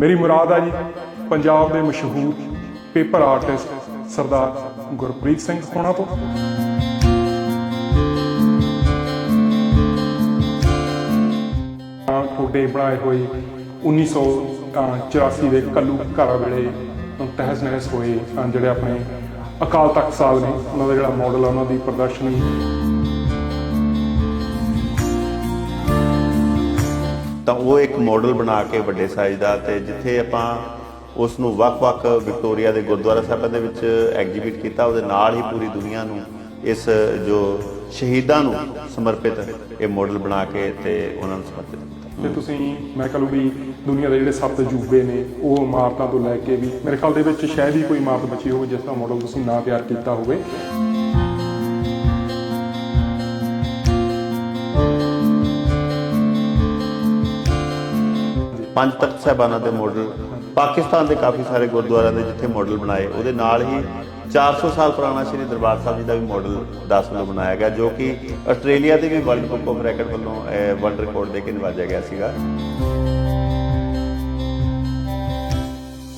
ਮੇਰੀ ਮੁਰਾਦ ਆ ਜੀ, ਪੰਜਾਬ ਦੇ ਮਸ਼ਹੂਰ ਪੇਪਰ ਆਰਟਿਸਟ ਸਰਦਾਰ ਗੁਰਪ੍ਰੀਤ ਸਿੰਘ ਹੋਣਾ ਤੋਂ। ਤੁਹਾਡੇ ਬਣਾਏ ਹੋਏ 1984 ਦੇ ਕੱਲੂ ਘਰ ਵੇਲੇ ਤਹਿਸ ਨਹਿਸ ਹੋਏ ਜਿਹੜੇ ਆਪਣੇ ਅਕਾਲ ਤਖਤ ਸਾਹਿਬ ਨੇ, ਉਹਨਾਂ ਦਾ ਜਿਹੜਾ ਮਾਡਲ ਆ, ਉਹਨਾਂ ਦੀ ਪ੍ਰਦਰਸ਼ਨੀ। ਤਾਂ ਉਹ ਇੱਕ ਮਾਡਲ ਬਣਾ ਕੇ ਵੱਡੇ ਸਾਈਜ਼ ਦਾ ਤੇ ਜਿੱਥੇ ਆਪਾਂ ਉਸ ਨੂੰ ਵੱਖ-ਵੱਖ ਵਿਕਟੋਰੀਆ ਦੇ ਗੁਰਦੁਆਰਾ ਸਾਹਿਬਾਂ ਦੇ ਵਿੱਚ ਐਗਜ਼ੀਬਿਟ ਕੀਤਾ, ਉਹਦੇ ਨਾਲ ਹੀ ਪੂਰੀ ਦੁਨੀਆ ਨੂੰ ਇਸ ਜੋ ਸ਼ਹੀਦਾਂ ਨੂੰ ਸਮਰਪਿਤ ਇਹ ਮਾਡਲ ਬਣਾ ਕੇ ਤੇ ਉਹਨਾਂ ਨੂੰ ਸਮਰਪਿਤ ਕੀਤਾ। ਤੇ ਤੁਸੀਂ, ਮੈਂ ਕਹ ਲੂ ਵੀ ਦੁਨੀਆ ਦੇ ਜਿਹੜੇ ਸੱਤ ਅਜੂਬੇ ਨੇ, ਉਹ ਇਮਾਰਤਾਂ ਤੋਂ ਲੈ ਕੇ ਵੀ ਮੇਰੇ ਖਿਆਲ ਦੇ ਵਿੱਚ ਸ਼ਾਇਦ ਹੀ ਕੋਈ ਇਮਾਰਤ ਬਚੀ ਹੋਵੇ ਜਿਸ ਦਾ ਮਾਡਲ ਤੁਸੀਂ ਨਾ ਤਿਆਰ ਕੀਤਾ ਹੋਵੇ। ਪੰਜ ਤਖਤ ਸਾਹਿਬਾਨਾਂ ਦੇ ਮਾਡਲ ਪਾਕਿਸਤਾਨ ਦੇ ਕਾਫੀ ਸਾਰੇ ਗੁਰਦੁਆਰਿਆਂ ਦੇ ਜਿੱਥੇ ਮਾਡਲ ਬਣਾਏ। ਉਹਦੇ ਨਾਲ ਹੀ 400 ਸਾਲ ਪੁਰਾਣਾ ਸ੍ਰੀ ਦਰਬਾਰ ਸਾਹਿਬ ਜੀ ਦਾ ਵੀ ਮਾਡਲ 10 ਵੱਲੋਂ ਬਣਾਇਆ ਗਿਆ ਜੋ ਕਿ ਆਸਟ੍ਰੇਲੀਆ ਦੇ ਵੀ ਵਰਲਡ ਬੁੱਕ ਆਫ ਰੈਕੋਰਡ ਵੱਲੋਂ ਵਰਲਡ ਰਿਕਾਰਡ ਦੇ ਕੇ ਨਿਵਾਜਿਆ ਗਿਆ ਸੀਗਾ।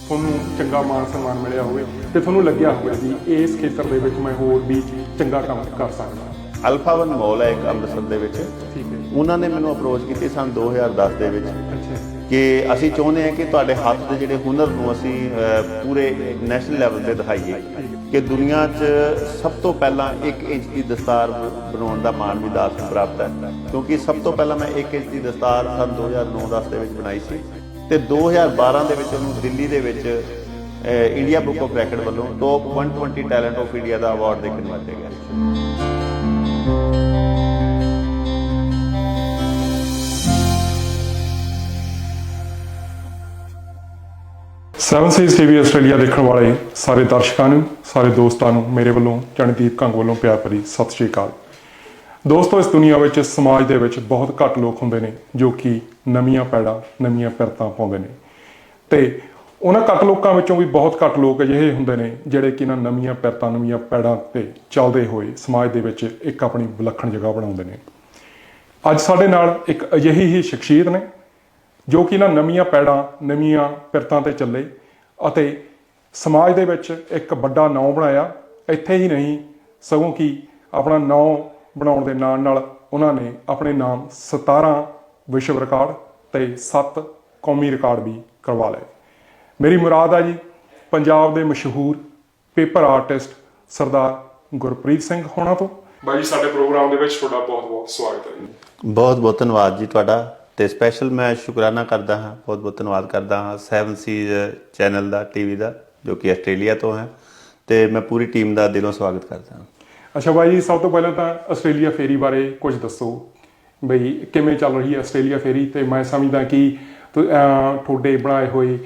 ਤੁਹਾਨੂੰ ਚੰਗਾ ਮਾਨ ਸਨਮਾਨ ਮਿਲਿਆ ਹੋਵੇ ਤੇ ਤੁਹਾਨੂੰ ਲੱਗਿਆ ਹੋਵੇ ਵੀ ਇਸ ਖੇਤਰ ਦੇ ਵਿੱਚ ਮੈਂ ਹੋਰ ਵੀ ਚੰਗਾ ਕੰਮ ਕਰ ਸਕਦਾ। ਅਲਫਾ ਵਨ ਮਾਲ ਹੈ ਇੱਕ ਅੰਮ੍ਰਿਤਸਰ ਦੇ ਵਿੱਚ। ਠੀਕ ਹੈ। ਉਹਨਾਂ ਨੇ ਮੈਨੂੰ ਅਪਰੋਚ ਕੀਤੀ ਸਨ 2010 ਦੇ ਵਿੱਚ। ਕਿ ਅਸੀਂ ਚਾਹੁੰਦੇ ਹਾਂ ਕਿ ਤੁਹਾਡੇ ਹੱਥ ਦੇ ਜਿਹੜੇ ਹੁਨਰ ਨੂੰ ਅਸੀਂ ਪੂਰੇ ਨੈਸ਼ਨਲ ਲੈਵਲ ਤੇ ਦਿਖਾਈਏ ਕਿ ਦੁਨੀਆ 'ਚ ਸਭ ਤੋਂ ਪਹਿਲਾਂ 1 ਇੰਚ ਦੀ ਦਸਤਾਰ ਬਣਾਉਣ ਦਾ ਮਾਣ ਵੀ ਦਾਸ ਨੂੰ ਪ੍ਰਾਪਤ ਹੈ। ਕਿਉਂਕਿ ਸਭ ਤੋਂ ਪਹਿਲਾਂ ਮੈਂ 1 ਇੰਚ ਦੀ ਦਸਤਾਰ ਸਨ 2009-10 ਦੇ ਵਿੱਚ ਬਣਾਈ ਸੀ ਤੇ 2012 ਦੇ ਵਿੱਚ ਉਹਨੂੰ ਦਿੱਲੀ ਦੇ ਵਿੱਚ ਇੰਡੀਆ ਬੁੱਕ ਆਫ ਰੈਕੋਰਡ ਵੱਲੋਂ ਟੌਪ 120 ਟੈਲੈਂਟ ਆਫ ਇੰਡੀਆ ਦਾ ਅਵਾਰਡ ਦੇ ਕੇ ਨਿਵਾਜਿਆ ਗਿਆ। ਸੀ ਸੈਵਨ ਸੀਜ਼ ਟੀਵੀ ਆਸਟ੍ਰੇਲੀਆ ਦੇਖਣ ਵਾਲੇ ਸਾਰੇ ਦਰਸ਼ਕਾਂ ਨੂੰ, ਸਾਰੇ ਦੋਸਤਾਂ ਨੂੰ, ਮੇਰੇ ਵੱਲੋਂ ਚਣਦੀਪ ਕੰਗ ਵੱਲੋਂ ਪਿਆਰ ਭਰੀ ਸਤਿ ਸ਼੍ਰੀ ਅਕਾਲ। ਦੋਸਤੋ, ਇਸ ਦੁਨੀਆ ਵਿੱਚ, ਸਮਾਜ ਦੇ ਵਿੱਚ ਬਹੁਤ ਘੱਟ ਲੋਕ ਹੁੰਦੇ ਨੇ ਜੋ ਕਿ ਨਵੀਆਂ ਪੈੜਾਂ, ਨਵੀਆਂ ਪਿਰਤਾਂ ਪਾਉਂਦੇ ਨੇ। ਤੇ ਉਹਨਾਂ ਘੱਟ ਲੋਕਾਂ ਵਿੱਚੋਂ ਵੀ ਬਹੁਤ ਘੱਟ ਲੋਕ ਅਜਿਹੇ ਹੁੰਦੇ ਨੇ ਜਿਹੜੇ ਕਿ ਇਹਨਾਂ ਨਵੀਆਂ ਪਿਰਤਾਂ ਨਵੀਆਂ ਪੈੜਾਂ ਤੇ ਚੱਲਦੇ ਹੋਏ ਸਮਾਜ ਦੇ ਵਿੱਚ ਇੱਕ ਆਪਣੀ ਵਿਲੱਖਣ ਜਗ੍ਹਾ ਬਣਾਉਂਦੇ ਨੇ। ਅੱਜ ਸਾਡੇ ਨਾਲ ਇੱਕ ਅਜਿਹੀ ਹੀ ਸ਼ਖਸੀਅਤ ਨੇ ਜੋ ਕਿ ਇਹਨਾਂ ਨਵੀਆਂ ਪੈੜਾਂ, ਨਵੀਆਂ ਪਿਰਤਾਂ ਤੇ ਚੱਲੇ। ਅਤੇ ਸਮਾਜ ਦੇ ਵਿੱਚ ਇੱਕ ਵੱਡਾ ਨਾਂ ਬਣਾਇਆ। ਇੱਥੇ ਹੀ ਨਹੀਂ ਸਗੋਂ ਕਿ ਆਪਣਾ ਨਾਂ ਬਣਾਉਣ ਦੇ ਨਾਲ ਨਾਲ ਉਹਨਾਂ ਨੇ ਆਪਣੇ ਨਾਮ 17 ਵਿਸ਼ਵ ਰਿਕਾਰਡ ਤੇ 7 ਕੌਮੀ ਰਿਕਾਰਡ ਵੀ ਕਰਵਾ ਲਏ। ਮੇਰੀ ਮੁਰਾਦ ਆ ਜੀ ਪੰਜਾਬ ਦੇ ਮਸ਼ਹੂਰ ਪੇਪਰ ਆਰਟਿਸਟ ਸਰਦਾਰ ਗੁਰਪ੍ਰੀਤ ਸਿੰਘ ਹੋਣਾ ਤੋਂ। ਬਾਈ ਜੀ ਸਾਡੇ ਪ੍ਰੋਗਰਾਮ ਦੇ ਵਿੱਚ ਤੁਹਾਡਾ ਬਹੁਤ ਬਹੁਤ ਸਵਾਗਤ ਹੈ ਜੀ। ਬਹੁਤ ਬਹੁਤ ਧੰਨਵਾਦ ਜੀ ਤੁਹਾਡਾ। ਤੇ ਸਪੈਸ਼ਲ ਮੈਂ ਸ਼ੁਕਰਾਨਾ ਕਰਦਾ ਹਾਂ, ਬਹੁਤ ਬਹੁਤ ਧੰਨਵਾਦ ਕਰਦਾ ਹਾਂ 7 ਸੀਜ਼ ਚੈਨਲ ਦਾ ਟੀਵੀ ਦਾ, ਜੋ ਕਿ ਆਸਟ੍ਰੇਲੀਆ ਤੋਂ ਹੈ। ਤੇ ਮੈਂ ਪੂਰੀ ਟੀਮ ਦਾ ਦਿਲੋਂ ਸਵਾਗਤ ਕਰਦਾ ਹਾਂ। ਅੱਛਾ ਬਾਈ ਜੀ, ਸਭ ਤੋਂ ਪਹਿਲਾਂ ਤਾਂ ਆਸਟ੍ਰੇਲੀਆ ਫੇਰੀ ਬਾਰੇ ਕੁਝ ਦੱਸੋ। ਬਈ ਕਿਵੇਂ ਚੱਲ ਰਹੀ ਹੈ ਆਸਟ੍ਰੇਲੀਆ ਫੇਰੀ? ਤੇ ਮੈਂ ਸਮਝਦਾ ਕਿ ਤੁਹਾਡੇ ਬਣਾਏ ਹੋਏ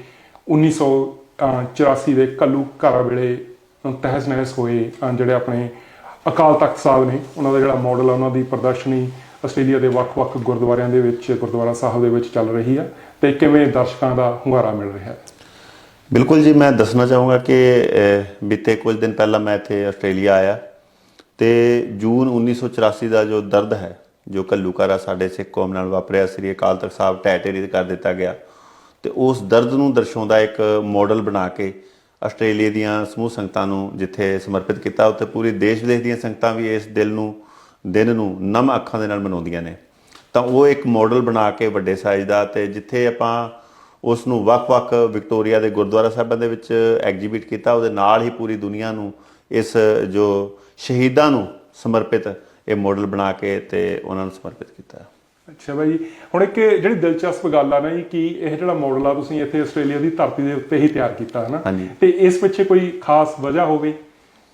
1984 ਦੇ ਕੱਲੂ ਘਰ ਵੇਲੇ ਤਹਿਸ ਨਹਿਸ ਹੋਏ ਜਿਹੜੇ ਆਪਣੇ ਅਕਾਲ ਤਖਤ ਸਾਹਿਬ ਨੇ, ਉਹਨਾਂ ਦਾ ਜਿਹੜਾ ਮਾਡਲ ਆ, ਉਹਨਾਂ ਦੀ ਪ੍ਰਦਰਸ਼ਨੀ ਆਸਟ੍ਰੇਲੀਆ ਦੇ ਵੱਖ-ਵੱਖ ਗੁਰਦੁਆਰਿਆਂ ਦੇ ਵਿੱਚ, ਗੁਰਦੁਆਰਾ ਸਾਹਿਬ ਦੇ ਵਿੱਚ ਚੱਲ ਰਹੀ ਆ ਤੇ ਕਿਵੇਂ ਦਰਸ਼ਕਾਂ ਦਾ ਹੁੰਗਾਰਾ ਮਿਲ ਰਿਹਾ ਹੈ? ਬਿਲਕੁਲ ਜੀ, ਮੈਂ ਦੱਸਣਾ ਚਾਹੂੰਗਾ ਕਿ ਬੀਤੇ ਕੁਝ ਦਿਨ ਪਹਿਲਾਂ ਮੈਂ ਇੱਥੇ ਆਸਟ੍ਰੇਲੀਆ ਆਇਆ ਤੇ ਜੂਨ 1984 ਦਾ ਜੋ ਦਰਦ ਹੈ, ਜੋ ਕੱਲੂਕਾਰਾ ਸਾਡੇ ਸਿੱਖ ਕੌਮ ਨਾਲ ਵਾਪਰਿਆ, ਸ੍ਰੀ ਅਕਾਲ ਤਖਤ ਸਾਹਿਬ ਟੈਟੇਰੀ ਕਰ ਦਿੱਤਾ ਗਿਆ ਤੇ ਉਸ ਦਰਦ ਨੂੰ ਦਰਸਾਉਂਦਾ ਇੱਕ ਮਾਡਲ ਬਣਾ ਕੇ ਆਸਟ੍ਰੇਲੀਆ ਦੀਆਂ ਸਮੂਹ ਸੰਗਤਾਂ ਨੂੰ ਜਿੱਥੇ ਸਮਰਪਿਤ ਕੀਤਾ, ਉੱਥੇ ਪੂਰੇ ਦੇਸ਼ ਵਿਦੇਸ਼ ਦੀਆਂ ਸੰਗਤਾਂ ਵੀ ਇਸ ਦਿਲ ਨੂੰ ਦਿਨ ਨੂੰ ਨਮ ਅੱਖਾਂ ਦੇ ਨਾਲ ਮਨਾਉਂਦੀਆਂ ਨੇ। ਤਾਂ ਉਹ ਇੱਕ ਮਾਡਲ ਬਣਾ ਕੇ ਵੱਡੇ ਸਾਈਜ਼ ਦਾ ਤੇ ਜਿੱਥੇ ਆਪਾਂ ਉਸ ਨੂੰ ਵੱਖ-ਵੱਖ ਵਿਕਟੋਰੀਆ ਦੇ ਗੁਰਦੁਆਰਾ ਸਾਹਿਬਾਂ ਦੇ ਵਿੱਚ ਐਗਜ਼ੀਬਿਟ ਕੀਤਾ ਉਹਦੇ ਨਾਲ ਹੀ ਪੂਰੀ ਦੁਨੀਆ ਨੂੰ ਇਸ ਜੋ ਸ਼ਹੀਦਾਂ ਨੂੰ ਸਮਰਪਿਤ ਇਹ ਮਾਡਲ ਬਣਾ ਕੇ ਤੇ ਉਹਨਾਂ ਨੂੰ ਸਮਰਪਿਤ ਕੀਤਾ। ਅੱਛਾ ਬਾਈ ਹੁਣ ਇੱਕ ਜਿਹੜੀ ਦਿਲਚਸਪ ਗੱਲ ਆ ਨਾ ਜੀ ਕਿ ਇਹ ਜਿਹੜਾ ਮਾਡਲ ਆ ਤੁਸੀਂ ਇੱਥੇ ਆਸਟ੍ਰੇਲੀਆ ਦੀ ਧਰਤੀ ਦੇ ਉੱਤੇ ਹੀ ਤਿਆਰ ਕੀਤਾ ਹੈ ਨਾ। ਤੇ ਇਸ ਪਿੱਛੇ ਕੋਈ ਖਾਸ ਵਜ੍ਹਾ ਹੋਵੇ?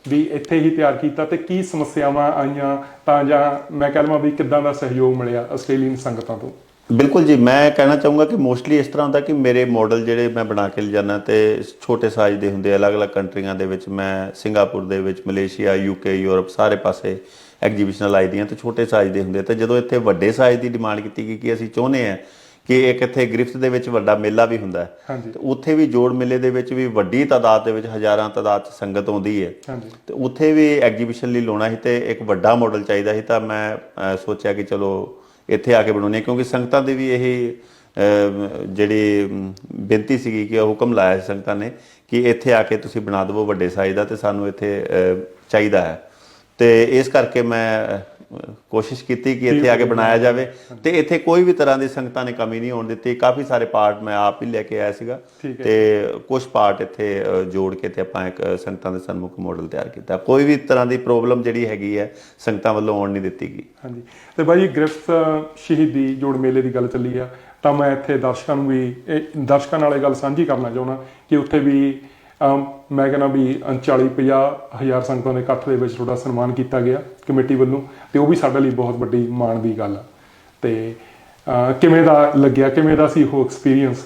ਵੀ ਇੱਥੇ ਹੀ ਤਿਆਰ ਕੀਤਾ ਤੇ ਕੀ ਸਮੱਸਿਆਵਾਂ ਆਈਆਂ ਤਾਂ ਜਾਂ ਮੈਂ ਕਹਿ ਲਵਾਂ ਵੀ ਕਿੱਦਾਂ ਦਾ ਸਹਿਯੋਗ ਮਿਲਿਆ ਆਸਟ੍ਰੇਲੀਅਨ ਸੰਗਤਾਂ ਤੋਂ? ਬਿਲਕੁਲ ਜੀ, ਮੈਂ ਕਹਿਣਾ ਚਾਹੂੰਗਾ ਕਿ ਮੋਸਟਲੀ ਇਸ ਤਰ੍ਹਾਂ ਹੁੰਦਾ ਕਿ ਮੇਰੇ ਮਾਡਲ ਜਿਹੜੇ ਮੈਂ ਬਣਾ ਕੇ ਲਿਜਾਣਾ ਤੇ ਛੋਟੇ ਸਾਈਜ਼ ਦੇ ਹੁੰਦੇ ਅਲੱਗ-ਅਲੱਗ ਕੰਟਰੀਆਂ ਦੇ ਵਿੱਚ ਮੈਂ ਸਿੰਗਾਪੁਰ ਦੇ ਵਿੱਚ, ਮਲੇਸ਼ੀਆ ਯੂਕੇ ਯੂਰਪ ਸਾਰੇ ਪਾਸੇ ਐਗਜੀਬਿਸ਼ਨਾਂ ਲਾਈ ਦੀਆਂ ਤੇ ਛੋਟੇ ਸਾਈਜ਼ ਦੇ ਹੁੰਦੇ ਆ। ਤੇ ਜਦੋਂ ਇੱਥੇ ਵੱਡੇ ਸਾਈਜ਼ ਦੀ ਡਿਮਾਂਡ ਕੀਤੀ ਗਈ ਕਿ ਅਸੀਂ ਚਾਹੁੰਦੇ ਆ ਕਿ ਇੱਕ ਇੱਥੇ ਗ੍ਰਿਫਟ ਦੇ ਵਿੱਚ ਵੱਡਾ ਮੇਲਾ ਵੀ ਹੁੰਦਾ ਹੈ। ਤੇ ਉੱਥੇ ਵੀ ਜੋੜ ਮੇਲੇ ਦੇ ਵਿੱਚ ਵੀ ਵੱਡੀ ਤਾਦਾਦ ਦੇ ਵਿੱਚ ਹਜ਼ਾਰਾਂ ਤਾਦਾਦ ਚ ਸੰਗਤ ਆਉਂਦੀ ਹੈ। ਤੇ ਉੱਥੇ ਵੀ ਐਗਜੀਬਿਸ਼ਨ ਲਈ ਲਾਉਣਾ ਸੀ ਤੇ ਇੱਕ ਵੱਡਾ ਮਾਡਲ ਚਾਹੀਦਾ ਸੀ ਤਾਂ ਮੈਂ ਸੋਚਿਆ ਕਿ ਚਲੋ ਇੱਥੇ ਆ ਕੇ ਬਣਾਉਣੇ ਕਿਉਂਕਿ ਸੰਗਤਾਂ ਦੀ ਵੀ ਇਹ ਜਿਹੜੀ ਬੇਨਤੀ ਸੀਗੀ ਕਿ ਹੁਕਮ ਲਾਇਆ ਸੀ ਸੰਗਤਾਂ ਨੇ ਕਿ ਇੱਥੇ ਆ ਕੇ ਤੁਸੀਂ ਬਣਾ ਦਿਵੋ ਵੱਡੇ ਸਾਈਜ਼ ਦਾ ਤੇ ਸਾਨੂੰ ਇੱਥੇ ਚਾਹੀਦਾ ਹੈ। ਤੇ ਇਸ ਕਰਕੇ ਮੈਂ ਕੋਸ਼ਿਸ਼ ਕੀਤੀ ਕਿ ਇੱਥੇ ਆ ਕੇ ਬਣਾਇਆ ਜਾਵੇ। ਤੇ ਇੱਥੇ ਕੋਈ ਵੀ ਤਰ੍ਹਾਂ ਦੀ ਸੰਗਤਾਂ ਨੇ ਕਮੀ ਨਹੀਂ ਹੋਣ ਦਿੱਤੀ। ਕਾਫੀ ਸਾਰੇ ਪਾਰਟ ਮੈਂ ਆਪ ਹੀ ਲੈ ਕੇ ਆਇਆ ਸੀਗਾ। ਤੇ ਕੁਝ ਪਾਰਟ ਇੱਥੇ ਜੋੜ ਕੇ ਤੇ ਆਪਾਂ ਇੱਕ ਸੰਗਤਾਂ ਦੇ ਸਨਮੁਖ ਮਾਡਲ ਤਿਆਰ ਕੀਤਾ। ਕੋਈ ਵੀ ਤਰ੍ਹਾਂ ਦੀ ਪ੍ਰੋਬਲਮ ਜਿਹੜੀ ਹੈਗੀ ਹੈ ਸੰਗਤਾਂ ਵੱਲੋਂ ਆਉਣ ਨਹੀਂ ਦਿੱਤੀ ਗਈ। ਹਾਂਜੀ। ਤੇ ਬਾਈ ਗ੍ਰਿਫਤ ਸ਼ਹੀਦੀ ਜੋੜ ਮੇਲੇ ਦੀ ਗੱਲ ਚੱਲੀ ਆ। ਤਾਂ ਮੈਂ ਇੱਥੇ ਦਰਸ਼ਕਾਂ ਨੂੰ ਵੀ ਇਹ ਦਰਸ਼ਕਾਂ ਨਾਲ ਇਹ ਗੱਲ ਸਾਂਝੀ ਕਰਨਾ ਚਾਹੁੰਦਾ ਕਿ ਉੱਥੇ ਵੀ ਮੈਂ ਕਹਿੰਦਾ ਵੀ 40 50 ਹਜ਼ਾਰ ਸੰਗਤਾਂ ਦੇ ਇਕੱਠ ਦੇ ਵਿੱਚ ਤੁਹਾਡਾ ਸਨਮਾਨ ਕੀਤਾ ਗਿਆ ਕਮੇਟੀ ਵੱਲੋਂ ਤੇ ਉਹ ਵੀ ਸਾਡੇ ਲਈ ਬਹੁਤ ਵੱਡੀ ਮਾਣ ਦੀ ਗੱਲ ਆ। ਤੇ ਕਿਵੇਂ ਦਾ ਲੱਗਿਆ? ਕਿਵੇਂ ਦਾ ਸੀ ਉਹ ਐਕਸਪੀਰੀਅੰਸ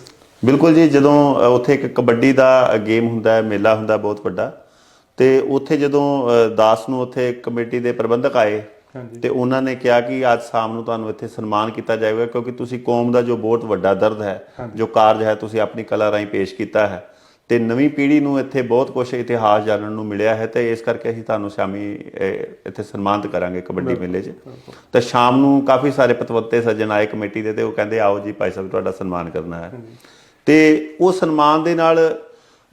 ਬਿਲਕੁਲ ਜੀ ਜਦੋਂ ਉੱਥੇ ਇੱਕ ਕਬੱਡੀ ਦਾ ਗੇਮ ਹੁੰਦਾ ਹੈ ਮੇਲਾ ਹੁੰਦਾ ਬਹੁਤ ਵੱਡਾ ਤੇ ਉੱਥੇ ਜਦੋਂ ਦਾਸ ਨੂੰ ਉੱਥੇ ਕਮੇਟੀ ਦੇ ਪ੍ਰਬੰਧਕ ਆਏ ਤੇ ਉਹਨਾਂ ਨੇ ਕਿਹਾ ਕਿ ਅੱਜ ਸ਼ਾਮ ਨੂੰ ਤੁਹਾਨੂੰ ਇੱਥੇ ਸਨਮਾਨ ਕੀਤਾ ਜਾਏਗਾ ਕਿਉਂਕਿ ਤੁਸੀਂ ਕੌਮ ਦਾ ਜੋ ਬਹੁਤ ਵੱਡਾ ਦਰਦ ਹੈ ਜੋ ਕਾਰਜ ਹੈ ਤੁਸੀਂ ਆਪਣੀ ਕਲਾ ਰਾਹੀਂ ਪੇਸ਼ ਕੀਤਾ ਹੈ ਤੇ ਨਵੀਂ ਪੀੜ੍ਹੀ ਨੂੰ ਇੱਥੇ ਬਹੁਤ ਕੁਝ ਇਤਿਹਾਸ ਜਾਣਨ ਨੂੰ ਮਿਲਿਆ ਹੈ ਤੇ ਇਸ ਕਰਕੇ ਅਸੀਂ ਤੁਹਾਨੂੰ ਸ਼ਾਮੀ ਇੱਥੇ ਸਨਮਾਨਿਤ ਕਰਾਂਗੇ ਕਬੱਡੀ ਮੇਲੇ 'ਚ। ਤੇ ਸ਼ਾਮ ਨੂੰ ਕਾਫੀ ਸਾਰੇ ਪਤਵੰਤੇ ਸੱਜਣ ਆਏ ਕਮੇਟੀ ਦੇ ਤੇ ਉਹ ਕਹਿੰਦੇ ਆਓ ਜੀ ਭਾਈ ਸਾਹਿਬ ਤੁਹਾਡਾ ਸਨਮਾਨ ਕਰਨਾ ਹੈ। ਤੇ ਉਹ ਸਨਮਾਨ ਦੇ ਨਾਲ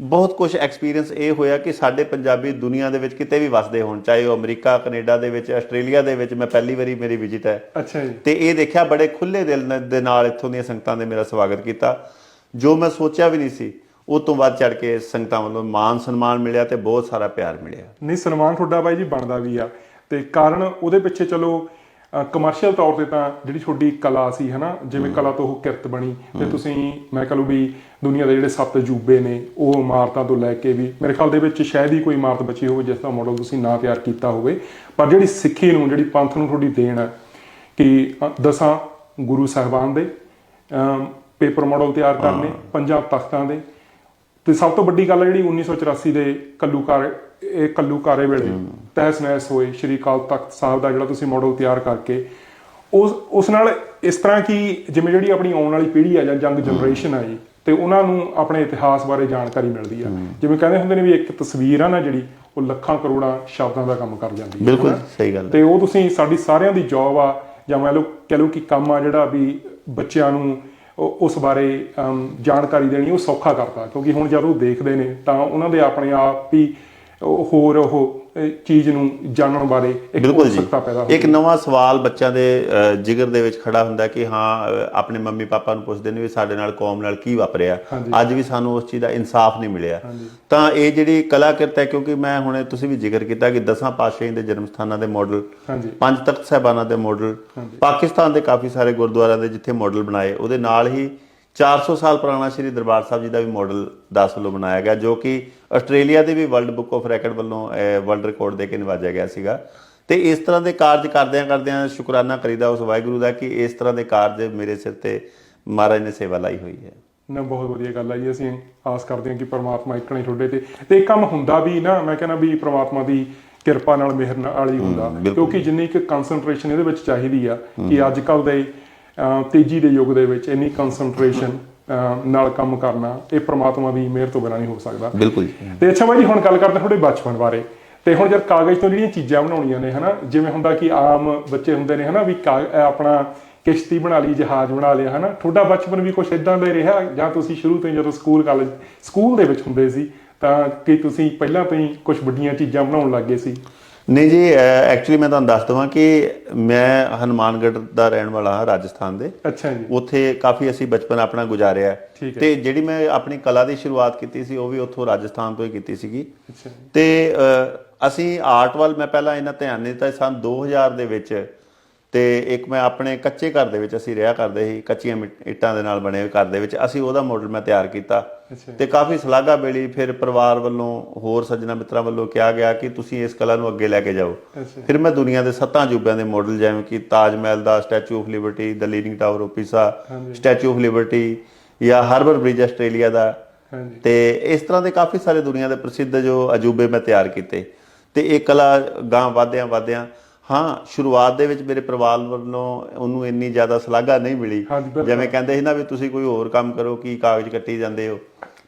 ਬਹੁਤ ਕੁਝ ਐਕਸਪੀਰੀਅੰਸ ਇਹ ਹੋਇਆ ਕਿ ਸਾਡੇ ਪੰਜਾਬੀ ਦੁਨੀਆ ਦੇ ਵਿੱਚ ਕਿਤੇ ਵੀ ਵਸਦੇ ਹੋਣ ਚਾਹੇ ਉਹ ਅਮਰੀਕਾ ਕੈਨੇਡਾ ਦੇ ਵਿੱਚ ਆਸਟ੍ਰੇਲੀਆ ਦੇ ਵਿੱਚ ਮੈਂ ਪਹਿਲੀ ਵਾਰੀ ਮੇਰੀ ਵਿਜ਼ਿਟ ਹੈ। ਅੱਛਾ ਜੀ। ਤੇ ਇਹ ਦੇਖਿਆ ਬੜੇ ਖੁੱਲੇ ਦਿਲ ਦੇ ਨਾਲ ਇੱਥੋਂ ਦੀਆਂ ਸੰਗਤਾਂ ਨੇ ਮੇਰਾ ਸਵਾਗਤ ਕੀਤਾ। ਜੋ ਮੈਂ ਸੋਚਿਆ ਵੀ ਨਹੀਂ ਸੀ ਉਹ ਤੋਂ ਵੱਧ ਚੜ ਕੇ ਸੰਗਤਾਂ ਵੱਲੋਂ ਮਾਨ ਸਨਮਾਨ ਮਿਲਿਆ ਤੇ ਬਹੁਤ ਸਾਰਾ ਪਿਆਰ ਮਿਲਿਆ। ਨਹੀਂ ਸਨਮਾਨ ਤੁਹਾਡਾ ਬਾਈ ਜੀ ਬਣਦਾ ਵੀ ਆ। ਤੇ ਕਾਰਨ ਉਹਦੇ ਪਿੱਛੇ ਚਲੋ ਕਮਰਸ਼ੀਅਲ ਤੌਰ ਤੇ ਤਾਂ ਜਿਹੜੀ ਤੁਹਾਡੀ ਕਲਾ ਸੀ ਹਨਾ ਜਿਵੇਂ ਕਲਾ ਤੋਂ ਉਹ ਕਿਰਤ ਬਣੀ ਤੇ ਤੁਸੀਂ ਮੈਂ ਕਹ ਲੂ ਵੀ ਦੁਨੀਆ ਦੇ ਜਿਹੜੇ ਸੱਤ ਅਜੂਬੇ ਨੇ ਉਹ ਇਮਾਰਤਾਂ ਤੋਂ ਲੈ ਕੇ ਵੀ ਮੇਰੇ ਖਿਆਲ ਦੇ ਵਿੱਚ ਸ਼ਾਇਦ ਹੀ ਕੋਈ ਇਮਾਰਤ ਬਚੀ ਹੋਵੇ ਜਿਸ ਦਾ ਮਾਡਲ ਤੁਸੀਂ ਨਾ ਤਿਆਰ ਕੀਤਾ ਹੋਵੇ। ਪਰ ਜਿਹੜੀ ਸਿੱਖੀ ਨੂੰ ਜਿਹੜੀ ਪੰਥ ਨੂੰ ਤੁਹਾਡੀ ਦੇਣ ਹੈ ਕਿ ਦਸਾਂ ਗੁਰੂ ਸਾਹਿਬਾਨ ਦੇ ਪੇਪਰ ਮਾਡਲ ਤਿਆਰ ਕਰਨੇ ਪੰਜਾਂ ਤਖਤਾਂ ਦੇ ਤੇ ਸਭ ਤੋਂ ਵੱਡੀ ਗੱਲ ਜਿਹੜੀ 1984 ਦੇ ਕੱਲੂਕਾਰ ਇਹ ਕੱਲੂਕਾਰੇ ਵੇਲੇ ਤਹਿਸ ਨਹਿਸ ਹੋਏ ਸ਼੍ਰੀ ਅਕਾਲ ਤਖਤ ਸਾਹਿਬ ਦਾ ਜਿਹੜਾ ਤੁਸੀਂ ਮਾਡਲ ਤਿਆਰ ਕਰਕੇ ਉਸ ਉਸ ਨਾਲ ਇਸ ਤਰ੍ਹਾਂ ਕਿ ਜਿਵੇਂ ਜਿਹੜੀ ਆਪਣੀ ਆਉਣ ਵਾਲੀ ਪੀੜ੍ਹੀ ਆ ਜਾਂ ਯੰਗ ਜਨਰੇਸ਼ਨ ਆ ਜੀ ਤੇ ਉਹਨਾਂ ਨੂੰ ਆਪਣੇ ਇਤਿਹਾਸ ਬਾਰੇ ਜਾਣਕਾਰੀ ਮਿਲਦੀ ਆ। ਜਿਵੇਂ ਕਹਿੰਦੇ ਹੁੰਦੇ ਨੇ ਵੀ ਇੱਕ ਤਸਵੀਰ ਆ ਨਾ ਜਿਹੜੀ ਉਹ ਲੱਖਾਂ ਕਰੋੜਾਂ ਸ਼ਬਦਾਂ ਦਾ ਕੰਮ ਕਰ ਜਾਂਦੀ ਹੈ ਬਿਲਕੁਲ? ਸਹੀ ਗੱਲ ਤੇ ਉਹ ਤੁਸੀਂ ਸਾਡੀ ਸਾਰਿਆਂ ਦੀ ਜੌਬ ਆ ਜਾਂ ਮੰਨ ਲਓ ਕਹ ਲਓ ਕਿ ਕੰਮ ਆ ਜਿਹੜਾ ਵੀ ਬੱਚਿਆਂ ਨੂੰ ਉਸ ਬਾਰੇ ਜਾਣਕਾਰੀ ਦੇਣੀ ਉਹ ਸੌਖਾ ਕਰਦਾ ਕਿਉਂਕਿ ਹੁਣ ਜਦ ਉਹ ਦੇਖਦੇ ਨੇ ਤਾਂ ਉਹਨਾਂ ਦੇ ਆਪਣੇ ਆਪ ਹੀ ਉਹ ਹੋਰ ਉਹ ਚੀਜ਼ ਨੂੰ ਜਾਣਨ ਬਾਰੇ ਇੱਕ ਬਿਲਕੁਲ ਜੀ। ਇੱਕ ਨਵਾਂ ਸਵਾਲ ਬੱਚਿਆਂ ਦੇ ਜਿਗਰ ਦੇ ਵਿੱਚ ਖੜਾ ਹੁੰਦਾ ਕਿ ਹਾਂ ਆਪਣੇ ਮੰਮੀ ਪਾਪਾ ਨੂੰ ਪੁੱਛਦੇ ਨੇ ਵੀ ਸਾਡੇ ਨਾਲ ਕੌਮ ਨਾਲ ਕੀ ਵਾਪਰਿਆ। ਅੱਜ ਵੀ ਸਾਨੂੰ ਉਸ ਚੀਜ਼ ਦਾ ਇਨਸਾਫ ਨਹੀਂ ਮਿਲਿਆ। ਤਾਂ ਇਹ ਜਿਹੜੀ ਕਲਾਕਿਰਤ ਹੈ ਕਿਉਂਕਿ ਮੈਂ ਹੁਣੇ ਤੁਸੀਂ ਵੀ ਜ਼ਿਕਰ ਕੀਤਾ ਕਿ ਦਸਾਂ ਪਾਤਸ਼ਾਹੀਆਂ ਦੇ ਜਨਮ ਸਥਾਨਾਂ ਦੇ ਮਾਡਲ ਪੰਜ ਤਖਤ ਸਾਹਿਬਾਨਾਂ ਦੇ ਮਾਡਲ ਪਾਕਿਸਤਾਨ ਦੇ ਕਾਫੀ ਸਾਰੇ ਗੁਰਦੁਆਰਿਆਂ ਦੇ ਜਿੱਥੇ ਮਾਡਲ ਬਣਾਏ ਉਹਦੇ ਨਾਲ ਹੀ 400 ਸਾਲ ਪੁਰਾਣਾ ਸ੍ਰੀ ਦਰਬਾਰ ਸਾਹਿਬ ਜੀ ਦਾ ਵੀ ਮਾਡਲ 10 ਵੱਲੋਂ ਬਣਾਇਆ ਗਿਆ ਜੋ ਕਿ ਆਸਟ੍ਰੇਲੀਆ ਦੇ ਵੀ ਵਰਲਡ ਬੁੱਕ ਆਫ ਰੈਕੋਰਡ ਵੱਲੋਂ ਵਰਲਡ ਰਿਕਾਰਡ ਦੇ ਕੇ ਨਿਵਾਜਿਆ ਗਿਆ ਸੀਗਾ। ਤੇ ਇਸ ਤਰ੍ਹਾਂ ਦੇ ਕਾਰਜ ਕਰਦਿਆਂ ਕਰਦਿਆਂ ਸ਼ੁਕਰਾਨਾ ਕਰੀਦਾ ਉਸ ਵਾਹਿਗੁਰੂ ਦਾ ਕਿ ਇਸ ਤਰ੍ਹਾਂ ਦੇ ਕਾਰਜ ਮੇਰੇ ਸਿਰ ਤੇ ਮਹਾਰਾਜ ਨੇ ਸੇਵਾ ਲਾਈ ਹੋਈ ਹੈ। ਨਾ ਬਹੁਤ ਵਧੀਆ ਗੱਲ ਹੈ ਜੀ ਅਸੀਂ ਆਸ ਕਰਦੇ ਹਾਂ ਕਿ ਪ੍ਰਮਾਤਮਾ ਇੱਕ ਨੇ ਤੁਹਾਡੇ ਤੇ। ਤੇ ਇਹ ਕੰਮ ਹੁੰਦਾ ਵੀ ਨਾ ਮੈਂ ਕਹਿੰਦਾ ਵੀ ਪ੍ਰਮਾਤਮਾ ਦੀ ਕਿਰਪਾ ਨਾਲ ਮਿਹਰ ਨਾਲ ਹੀ ਹੁੰਦਾ। ਕਿਉਂਕਿ ਜਿੰਨੀ ਕਿ ਕਨਸੈਂਟਰੇਸ਼ਨ ਇਹਦੇ ਵਿੱਚ ਚਾਹੀਦੀ ਆ ਕਿ ਅੱਜ ਕੱਲ ਦੇ ਤੇਜ਼ੀ ਦੇ ਯੁੱਗ ਦੇ ਵਿੱਚ ਇੰਨੀ ਕਨਸੈਂਟਰੇਸ਼ਨ ਨਾਲ ਕੰਮ ਕਰਨਾ ਇਹ ਪ੍ਰਮਾਤਮਾ ਦੀ ਮਿਹਰ ਤੋਂ ਬਿਨਾਂ ਨਹੀਂ ਹੋ ਸਕਦਾ। ਬਿਲਕੁਲ ਤੇ ਅੱਛਾ ਬਾਈ ਜੀ ਹੁਣ ਗੱਲ ਕਰਦੇ ਤੁਹਾਡੇ ਬਚਪਨ ਬਾਰੇ। ਤੇ ਹੁਣ ਜਦ ਕਾਗਜ਼ ਤੋਂ ਜਿਹੜੀਆਂ ਚੀਜ਼ਾਂ ਬਣਾਉਣੀਆਂ ਨੇ ਹਨਾ ਜਿਵੇਂ ਹੁੰਦਾ ਕਿ ਆਮ ਬੱਚੇ ਹੁੰਦੇ ਨੇ ਹਨਾ ਵੀ ਆਪਣਾ ਕਿਸ਼ਤੀ ਬਣਾ ਲਈ ਜਹਾਜ਼ ਬਣਾ ਲਿਆ ਹਨਾ। ਤੁਹਾਡਾ ਬਚਪਨ ਵੀ ਕੁਝ ਇਦਾਂ ਦਾ ਰਿਹਾ ਜਾਂ ਤੁਸੀਂ ਸ਼ੁਰੂ ਤੋਂ ਜਦੋਂ ਸਕੂਲ ਕਾਲਜ ਸਕੂਲ ਦੇ ਵਿੱਚ ਹੁੰਦੇ ਸੀ ਤਾਂ ਕਿ ਤੁਸੀਂ ਪਹਿਲਾਂ ਤੋਂ ਹੀ ਕੁਝ ਵੱਡੀਆਂ ਚੀਜ਼ਾਂ ਬਣਾਉਣ ਲੱਗੇ ਸੀ? ਨਹੀਂ ਜੀ ਐਕਚੁਅਲੀ ਮੈਂ ਤੁਹਾਨੂੰ ਦੱਸ ਦਵਾਂ ਕਿ ਮੈਂ ਹਨੂਮਾਨਗੜ੍ਹ ਦਾ ਰਹਿਣ ਵਾਲਾ ਹਾਂ ਰਾਜਸਥਾਨ ਦੇ। ਅੱਛਾ ਜੀ। ਉੱਥੇ ਕਾਫੀ ਅਸੀਂ ਬਚਪਨ ਆਪਣਾ ਗੁਜ਼ਾਰਿਆ। ਤੇ ਜਿਹੜੀ ਮੈਂ ਆਪਣੀ ਕਲਾ ਦੀ ਸ਼ੁਰੂਆਤ ਕੀਤੀ ਸੀ ਉਹ ਵੀ ਉੱਥੋਂ ਰਾਜਸਥਾਨ ਤੋਂ ਹੀ ਕੀਤੀ ਸੀਗੀ। ਅੱਛਾ ਜੀ। ਤੇ ਅਸੀਂ ਆਰਟ ਵੱਲ ਮੈਂ ਪਹਿਲਾਂ ਇਹਨਾਂ ਧਿਆਨ ਨਹੀਂ ਦਿੱਤਾ ਸਨ 2000 ਦੇ ਵਿੱਚ ਤੇ ਇੱਕ ਮੈਂ ਆਪਣੇ ਕੱਚੇ ਘਰ ਦੇ ਵਿੱਚ ਅਸੀਂ ਰਿਹਾ ਕਰਦੇ ਸੀ ਕੱਚੀਆਂ ਇੱਟਾਂ ਦੇ ਨਾਲ ਬਣੇ ਹੋਏ ਘਰ ਦੇ ਵਿੱਚ ਅਸੀਂ ਉਹਦਾ ਮਾਡਲ ਮੈਂ ਤਿਆਰ ਕੀਤਾ। ਤੇ ਕਾਫੀ ਸਲਾਘਾ ਮਿਲੀ ਫਿਰ ਪਰਿਵਾਰ ਵੱਲੋਂ ਹੋਰ ਸੱਜਣਾ ਮਿੱਤਰਾਂ ਵੱਲੋਂ ਕਿਹਾ ਗਿਆ ਕਿ ਤੁਸੀਂ ਇਸ ਕਲਾ ਨੂੰ ਅੱਗੇ ਲੈ ਕੇ ਜਾਓ। ਫਿਰ ਮੈਂ ਦੁਨੀਆ ਦੇ ਸੱਤਾਂ ਅਜੂਬਿਆਂ ਦੇ ਮਾਡਲ ਜਿਵੇਂ ਕਿ ਤਾਜ ਮਹਿਲ ਦਾ Statue of Liberty the Leaning Tower of Pisa Statue of Liberty ਜਾਂ ਹਾਰਬਰ ਬ੍ਰਿਜ ਆਸਟ੍ਰੇਲੀਆ ਦਾ। ਤੇ ਇਸ ਤਰ੍ਹਾਂ ਦੇ ਕਾਫੀ ਸਾਰੇ ਦੁਨੀਆ ਦੇ ਪ੍ਰਸਿੱਧ ਜੋ ਅਜੂਬੇ ਮੈਂ ਤਿਆਰ ਕੀਤੇ। ਤੇ ਇਹ ਕਲਾ ਗਾਂ ਵਾਧਿਆਂ ਵਾਧਿਆਂ ਹਾਂ ਸ਼ੁਰੂਆਤ ਦੇ ਵਿੱਚ ਮੇਰੇ ਪਰਿਵਾਰ ਵੱਲੋਂ ਉਹਨੂੰ ਇੰਨੀ ਜ਼ਿਆਦਾ ਸਲਾਘਾ ਨਹੀਂ ਮਿਲੀ। ਜਿਵੇਂ ਕਹਿੰਦੇ ਸੀ ਨਾ ਵੀ ਤੁਸੀਂ ਕੋਈ ਹੋਰ ਕੰਮ ਕਰੋ ਕੀ ਕਾਗਜ਼ ਕੱਟੀ ਜਾਂਦੇ ਹੋ।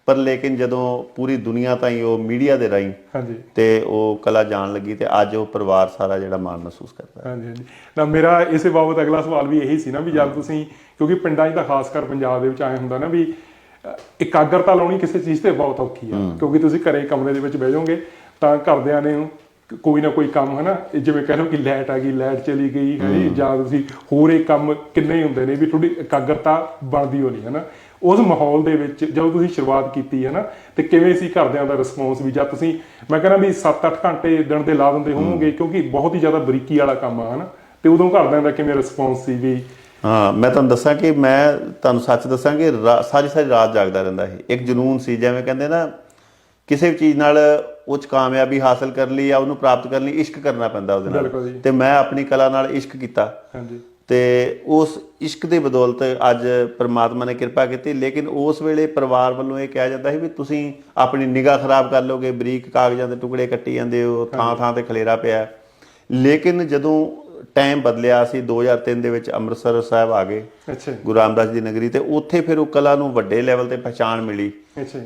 ਪਰ ਲੇਕਿਨ ਜਦੋਂ ਪੂਰੀ ਦੁਨੀਆ ਤਾਈਂ ਉਹ ਮੀਡੀਆ ਦੇ ਰਾਹੀਂ ਹਾਂਜੀ। ਤੇ ਉਹ ਕਲਾ ਜਾਣ ਲੱਗੀ ਤੇ ਅੱਜ ਉਹ ਪਰਿਵਾਰ ਸਾਰਾ ਜਿਹੜਾ ਮਾਣ ਮਹਿਸੂਸ ਕਰਦਾ। ਹੈ ਹਾਂਜੀ ਹਾਂਜੀ। ਨਾ ਮੇਰਾ ਇਸੇ ਬਾਬਤ ਅਗਲਾ ਸਵਾਲ ਵੀ ਇਹੀ ਸੀ ਨਾ ਵੀ ਜਦ ਤੁਸੀਂ ਕਿਉਂਕਿ ਪਿੰਡਾਂ 'ਚ ਤਾਂ ਖਾਸ ਕਰ ਪੰਜਾਬ ਦੇ ਵਿੱਚ ਆਏ ਹੁੰਦਾ ਨਾ ਵੀ ਇਕਾਗਰਤਾ ਲਾਉਣੀ ਕਿਸੇ ਚੀਜ਼ ਤੇ ਬਹੁਤ ਔਖੀ ਆ। ਕਿਉਂਕਿ ਤੁਸੀਂ ਘਰੇ ਕਮਰੇ ਦੇ ਵਿੱਚ ਬਹਿ ਜਾਓਗੇ ਤਾਂ ਘਰਦਿਆਂ ਨੇ ਕੋਈ ਨਾ ਕੋਈ ਕੰਮ ਹਨਾ? ਇਹ ਜਿਵੇਂ ਕਹਿ ਲਓ ਕਿ ਲਾਈਟ ਆ ਗਈ ਲਾਈਟ ਚਲੀ ਗਈ ਹੈ? ਜਾਂ ਤੁਸੀਂ ਹੋਰ ਇਹ ਕੰਮ ਕਿੰਨੇ ਹੀ ਹੁੰਦੇ ਨੇ ਵੀ ਤੁਹਾਡੀ ਇਕਾਗਰਤਾ ਬਣਦੀ ਹੋਣੀ ਹੈ ਨਾ ਉਸ ਮਾਹੌਲ ਦੇ ਵਿੱਚ ਜਦੋਂ ਤੁਸੀਂ ਸ਼ੁਰੂਆਤ ਕੀਤੀ ਹੈ ਨਾ ਤੇ ਕਿਵੇਂ ਸੀ ਘਰਦਿਆਂ ਦਾ ਰਿਸਪੌਂਸ ਵੀ? ਜਦ ਤੁਸੀਂ ਮੈਂ ਕਹਿੰਦਾ ਵੀ 7-8 ਘੰਟੇ ਦਿਨ ਦੇ ਲਾ ਦਿੰਦੇ ਹੋਵੋਗੇ ਕਿਉਂਕਿ ਬਹੁਤ ਹੀ ਜ਼ਿਆਦਾ ਬਰੀਕੀ ਵਾਲਾ ਕੰਮ ਆ ਹਨਾ? ਤੇ ਉਦੋਂ ਘਰਦਿਆਂ ਦਾ ਕਿਵੇਂ ਰਿਸਪੌਂਸ ਸੀ ਵੀ? ਹਾਂ ਮੈਂ ਤੁਹਾਨੂੰ ਦੱਸਾਂ ਕਿ ਮੈਂ ਤੁਹਾਨੂੰ ਸੱਚ ਦੱਸਾਂ ਕਿ ਸਾਰੀ ਸਾਰੀ ਰਾਤ ਜਾਗਦਾ ਰਹਿੰਦਾ ਸੀ। ਇੱਕ ਜਨੂਨ ਸੀ ਜਿਵੇਂ ਕਹਿੰਦੇ ਨਾ ਕਿਸੇ ਵੀ ਚੀਜ਼ ਨਾਲ ਉੱਚ ਕਾਮਯਾਬੀ ਹਾਸਲ ਕਰਨ ਲਈ ਜਾਂ ਉਹਨੂੰ ਪ੍ਰਾਪਤ ਕਰਨ ਲਈ ਇਸ਼ਕ ਕਰਨਾ ਪੈਂਦਾ ਉਹਦੇ। ਨਾਲ ਤੇ ਮੈਂ ਆਪਣੀ ਕਲਾ ਨਾਲ ਇਸ਼ਕ ਕੀਤਾ ਹਾਂਜੀ ਤੇ ਉਸ ਇਸ਼ਕ ਦੀ ਬਦੌਲਤ ਅੱਜ ਪ੍ਰਮਾਤਮਾ ਨੇ ਕਿਰਪਾ ਕੀਤੀ ਲੇਕਿਨ ਉਸ ਵੇਲੇ ਪਰਿਵਾਰ ਵੱਲੋਂ ਇਹ ਕਿਹਾ ਜਾਂਦਾ ਸੀ ਵੀ ਤੁਸੀਂ ਆਪਣੀ ਨਿਗਾਹ ਖਰਾਬ ਕਰ ਲੋਗੇ ਬਰੀਕ ਕਾਗਜ਼ਾਂ ਦੇ ਟੁਕੜੇ ਕੱਟੀ ਜਾਂਦੇ ਹੋ ਥਾਂ ਥਾਂ ਤੇ ਖਲੇਰਾ ਪਿਆ। ਲੇਕਿਨ ਜਦੋਂ ਟਾਈਮ ਬਦਲਿਆ ਅਸੀਂ 2003 ਦੇ ਵਿੱਚ ਅੰਮ੍ਰਿਤਸਰ ਸਾਹਿਬ ਆ ਗਏ ਅੱਛਾ ਗੁਰੂ ਰਾਮਦਾਸ ਦੀ ਨਗਰੀ ਤੇ। ਉੱਥੇ ਫਿਰ ਉਹ ਕਲਾ ਨੂੰ ਵੱਡੇ ਲੈਵਲ ਤੇ ਪਛਾਣ ਮਿਲੀ।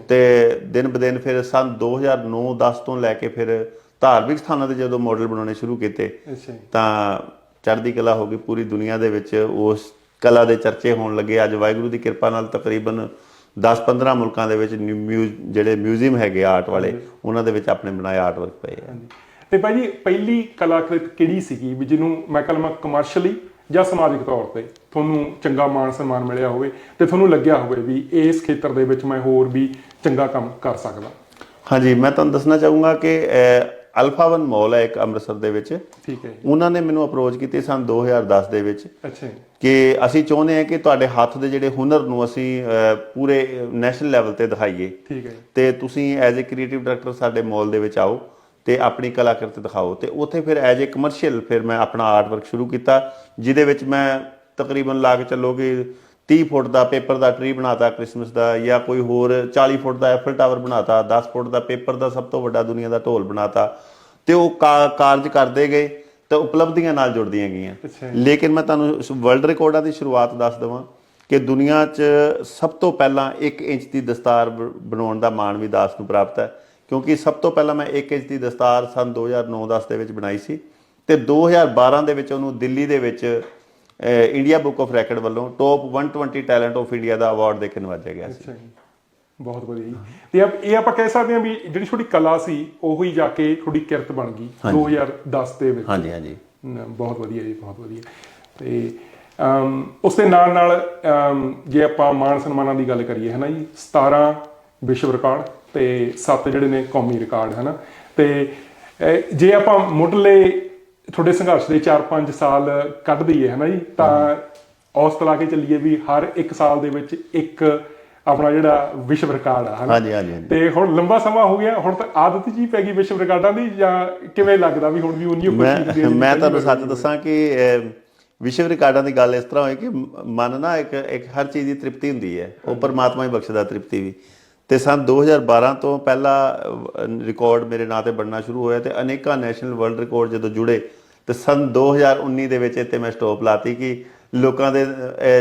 ਤੇ ਦਿਨ ਬਦਿਨ ਫਿਰ ਸਨ 2009-10 ਤੋਂ ਲੈ ਕੇ ਫਿਰ ਧਾਰਮਿਕ ਸਥਾਨਾਂ ਤੇ ਜਦੋਂ ਮਾਡਲ ਬਣਾਉਣੇ ਸ਼ੁਰੂ ਕੀਤੇ ਤਾਂ ਚੜ੍ਹਦੀ ਕਲਾ ਹੋ ਗਈ ਪੂਰੀ ਦੁਨੀਆ ਦੇ ਵਿੱਚ। ਉਸ ਕਲਾ ਦੇ ਚਰਚੇ ਹੋਣ ਲੱਗੇ। ਅੱਜ ਵਾਹਿਗੁਰੂ ਦੀ ਕਿਰਪਾ ਨਾਲ ਤਕਰੀਬਨ 10-15 ਮੁਲਕਾਂ ਦੇ ਵਿੱਚ ਜਿਹੜੇ ਮਿਊਜ਼ੀਅਮ ਹੈਗੇ ਆਰਟ ਵਾਲੇ ਉਹਨਾਂ ਦੇ ਵਿੱਚ ਆਪਣੇ ਬਣਾਏ ਆਰਟ ਵਰਕ ਪਏ ਆ। ਤੇ ਭਾਈ ਜੀ ਪਹਿਲੀ ਕਲਾਕ੍ਰਿਤ ਕਿਹੜੀ ਸੀਗੀ ਵੀ ਜਿਹਨੂੰ ਮੈਂ ਕਲਮਾ ਕਮਰਸ਼ੀਅਲੀ ਜਾਂ ਸਮਾਜਿਕ ਤੌਰ ਤੇ ਤੁਹਾਨੂੰ ਚੰਗਾ ਮਾਣ ਸਨਮਾਨ ਮਿਲਿਆ ਹੋਵੇ ਤੇ ਤੁਹਾਨੂੰ ਲੱਗਿਆ ਹੋਵੇ ਵੀ ਇਸ ਖੇਤਰ ਦੇ ਵਿੱਚ ਮੈਂ ਹੋਰ ਵੀ ਚੰਗਾ ਕੰਮ ਕਰ ਸਕਦਾ। ਹਾਂਜੀ ਮੈਂ ਤੁਹਾਨੂੰ ਦੱਸਣਾ ਚਾਹੂੰਗਾ ਕਿ ਅਲਫਾ ਵਨ ਮਾਲ ਹੈ ਇੱਕ ਅੰਮ੍ਰਿਤਸਰ ਦੇ ਵਿੱਚ। ਠੀਕ ਹੈ। ਉਹਨਾਂ ਨੇ ਮੈਨੂੰ ਅਪਰੋਚ ਕੀਤੀ ਸਨ 2010 ਦੇ ਵਿੱਚ ਅੱਛਾ। ਕਿ ਅਸੀਂ ਚਾਹੁੰਦੇ ਹਾਂ ਕਿ ਤੁਹਾਡੇ ਹੱਥ ਦੇ ਜਿਹੜੇ ਹੁਨਰ ਨੂੰ ਅਸੀਂ ਪੂਰੇ ਨੈਸ਼ਨਲ ਲੈਵਲ ਤੇ ਦਿਖਾਈਏ। ਠੀਕ ਹੈ। ਤੇ ਤੁਸੀਂ ਐਜ਼ ਅ ਕ੍ਰੀਏਟਿਵ ਡਾਇਰੈਕਟਰ ਸਾਡੇ ਮਾਲ ਦੇ ਵਿੱਚ ਆਓ। ਤੇ ਆਪਣੀ ਕਲਾਕ੍ਰਿਤ ਦਿਖਾਓ। ਤੇ ਉੱਥੇ ਫਿਰ ਐਜ਼ ਅ ਕਮਰਸ਼ੀਅਲ ਫਿਰ ਮੈਂ ਆਪਣਾ ਆਰਟ ਵਰਕ ਸ਼ੁਰੂ ਕੀਤਾ ਜਿਹਦੇ ਵਿੱਚ ਮੈਂ ਤਕਰੀਬਨ ਲਾ ਕੇ ਚੱਲੋ ਕਿ 30 ਫੁੱਟ ਦਾ ਪੇਪਰ ਦਾ ਟਰੀ ਬਣਾਤਾ ਕ੍ਰਿਸਮਸ ਦਾ ਜਾਂ ਕੋਈ ਹੋਰ 40 ਫੁੱਟ ਦਾ ਐਫਲ ਟਾਵਰ ਬਣਾਤਾ 10 ਫੁੱਟ ਦਾ ਪੇਪਰ ਦਾ ਸਭ ਤੋਂ ਵੱਡਾ ਦੁਨੀਆ ਦਾ ਢੋਲ ਬਣਾਤਾ। ਤੇ ਉਹ ਕਾਰਜ ਕਰਦੇ ਗਏ ਤੇ ਉਪਲਬਧੀਆਂ ਨਾਲ ਜੁੜਦੀਆਂ ਗਈਆਂ। ਲੇਕਿਨ ਮੈਂ ਤੁਹਾਨੂੰ ਵਰਲਡ ਰਿਕਾਰਡਾਂ ਦੀ ਸ਼ੁਰੂਆਤ ਦੱਸ ਦਵਾਂ ਕਿ ਦੁਨੀਆ 'ਚ ਸਭ ਤੋਂ ਪਹਿਲਾਂ 1 ਇੰਚ ਦੀ ਦਸਤਾਰ ਬਣਾਉਣ ਦਾ ਮਾਣ ਵੀ ਦਾਸ ਨੂੰ ਪ੍ਰਾਪਤ ਹੈ। ਕਿਉਂਕਿ ਸਭ ਤੋਂ ਪਹਿਲਾਂ ਮੈਂ 1 ਇੰਚ ਦੀ ਦਸਤਾਰ ਸਨ 2009-10 ਦੇ ਵਿੱਚ ਬਣਾਈ ਸੀ ਤੇ 2012 ਦੇ ਵਿੱਚ ਉਹਨੂੰ ਦਿੱਲੀ ਦੇ ਵਿੱਚ ਇੰਡੀਆ ਬੁੱਕ ਆਫ ਰੈਕੋਰਡ ਵੱਲੋਂ ਟੌਪ 120 ਟੈਲੈਂਟ ਆਫ ਇੰਡੀਆ ਦਾ ਅਵਾਰਡ ਦੇ ਕੇ ਨਵਾਜਿਆ ਗਿਆ ਸੀ। ਬਹੁਤ ਵਧੀਆ ਜੀ। ਤੇ ਆਪ- ਇਹ ਆਪਾਂ ਕਹਿ ਸਕਦੇ ਹਾਂ ਵੀ ਜਿਹੜੀ ਤੁਹਾਡੀ ਕਲਾ ਸੀ ਉਹੀ ਜਾ ਕੇ ਤੁਹਾਡੀ ਕਿਰਤ ਬਣ ਗਈ 2010 ਦੇ ਵਿੱਚ। ਹਾਂਜੀ ਹਾਂਜੀ। ਨ- ਬਹੁਤ ਵਧੀਆ ਜੀ ਬਹੁਤ ਵਧੀਆ। ਤੇ ਅਮ, ਉਸ ਦੇ ਨਾਲ ਨਾਲ ਜੇ ਆਪਾਂ ਮਾਣ ਸਨਮਾਨਾਂ ਦੀ ਗੱਲ ਕਰੀਏ ਹਨਾ ਜੀ 17 ਵਿਸ਼ਵ ਰਿਕਾਰਡ ਤੇ 7 ਜਿਹੜੇ ਨੇ ਕੌਮੀ ਰਿਕਾਰਡ ਹਨਾ? ਤੇ ਜੇ ਆਪਾਂ ਮੁੱਢਲੇ ਤੁਹਾਡੇ ਸੰਘਰਸ਼ ਦੇ 4-5 ਸਾਲ ਕੱਢ ਦਈਏ ਹਨਾ ਜੀ ਤਾਂ ਔਸਤ ਲਾ ਕੇ ਚੱਲੀਏ ਵੀ ਹਰ ਇੱਕ ਸਾਲ ਦੇ ਵਿੱਚ ਇੱਕ ਆਪਣਾ ਜਿਹੜਾ ਵਿਸ਼ਵ ਰਿਕਾਰਡ ਆ ਹਨਾ? ਹਾਂਜੀ ਹਾਂਜੀ। ਤੇ ਹੁਣ ਲੰਬਾ ਸਮਾਂ ਹੋ ਗਿਆ ਹੁਣ ਤਾਂ ਆਦਤ ਜੀ ਪੈ ਗਈ ਵਿਸ਼ਵ ਰਿਕਾਰਡਾਂ ਦੀ ਜਾਂ ਕਿਵੇਂ ਲੱਗਦਾ ਵੀ ਹੁਣ ਵੀ ਉਨੀ ਦੀ ਮੈਂ ਤੁਹਾਨੂੰ ਸੱਚ ਦੱਸਾਂ ਕਿ ਵਿਸ਼ਵ ਰਿਕਾਰਡਾਂ ਦੀ ਗੱਲ ਇਸ ਤਰ੍ਹਾਂ ਹੋਈ ਕਿ ਮਨ ਨਾ ਇੱਕ ਇੱਕ ਹਰ ਚੀਜ਼ ਦੀ ਤ੍ਰਿਪਤੀ ਹੁੰਦੀ ਹੈ ਉਹ ਪਰਮਾਤਮਾ ਹੀ ਬਖਸ਼ਦਾ ਤ੍ਰਿਪਤੀ ਵੀ। ਤੇ ਸਨ 2012 ਤੋਂ ਪਹਿਲਾ ਰਿਕਾਰਡ ਮੇਰੇ ਨਾਂ ਤੇ ਬਣਨਾ ਸ਼ੁਰੂ ਹੋਇਆ ਤੇ ਅਨੇਕਾਂ ਨੈਸ਼ਨਲ ਵਰਲਡ ਰਿਕਾਰਡ ਜਦੋਂ ਜੁੜੇ ਤੇ ਸਨ 2019 ਦੇ ਵਿੱਚ ਇੱਥੇ ਮੈਂ ਸਟਾਪ ਲਾਤੀ ਕਿ ਲੋਕਾਂ ਦੇ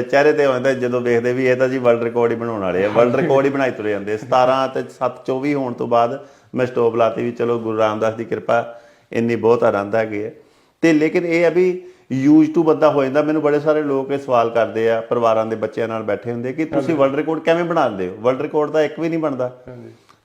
ਚਿਹਰੇ ਤੇ ਹੁੰਦਾ ਜਦੋਂ ਵੇਖਦੇ ਵੀ ਇਹ ਤਾਂ ਜੀ ਵਰਲਡ ਰਿਕਾਰਡ ਹੀ ਬਣਾਉਣ ਵਾਲੇ ਆ, ਵਰਲਡ ਰਿਕਾਰਡ ਹੀ ਬਣਾਈ ਤੁਰੇ ਜਾਂਦੇ 17 ਤੇ 7 24 ਹੋਣ ਤੋਂ ਬਾਅਦ ਮੈਂ ਸਟਾਪ ਲਾਤੀ ਵੀ ਚਲੋ ਗੁਰੂ ਰਾਮਦਾਸ ਦੀ ਕਿਰਪਾ ਇੰਨੀ ਬਹੁਤ ਆਨੰਦ ਹੈਗੀ ਹੈ। ਤੇ ਲੇਕਿਨ ਇਹ ਆ ਵੀ ਯੂਜ਼ ਟੂ ਬੰਦਾ ਹੋ ਜਾਂਦਾ। ਮੈਨੂੰ ਬੜੇ ਸਾਰੇ ਲੋਕ ਇਹ ਸਵਾਲ ਕਰਦੇ ਆ ਪਰਿਵਾਰਾਂ ਦੇ ਬੱਚਿਆਂ ਨਾਲ ਬੈਠੇ ਹੁੰਦੇ ਕਿ ਤੁਸੀਂ ਵਰਲਡ ਰਿਕਾਰਡ ਕਿਵੇਂ ਬਣਾਉਂਦੇ ਹੋ? ਵਰਲਡ ਰਿਕਾਰਡ ਦਾ ਇੱਕ ਵੀ ਨਹੀਂ ਬਣਦਾ।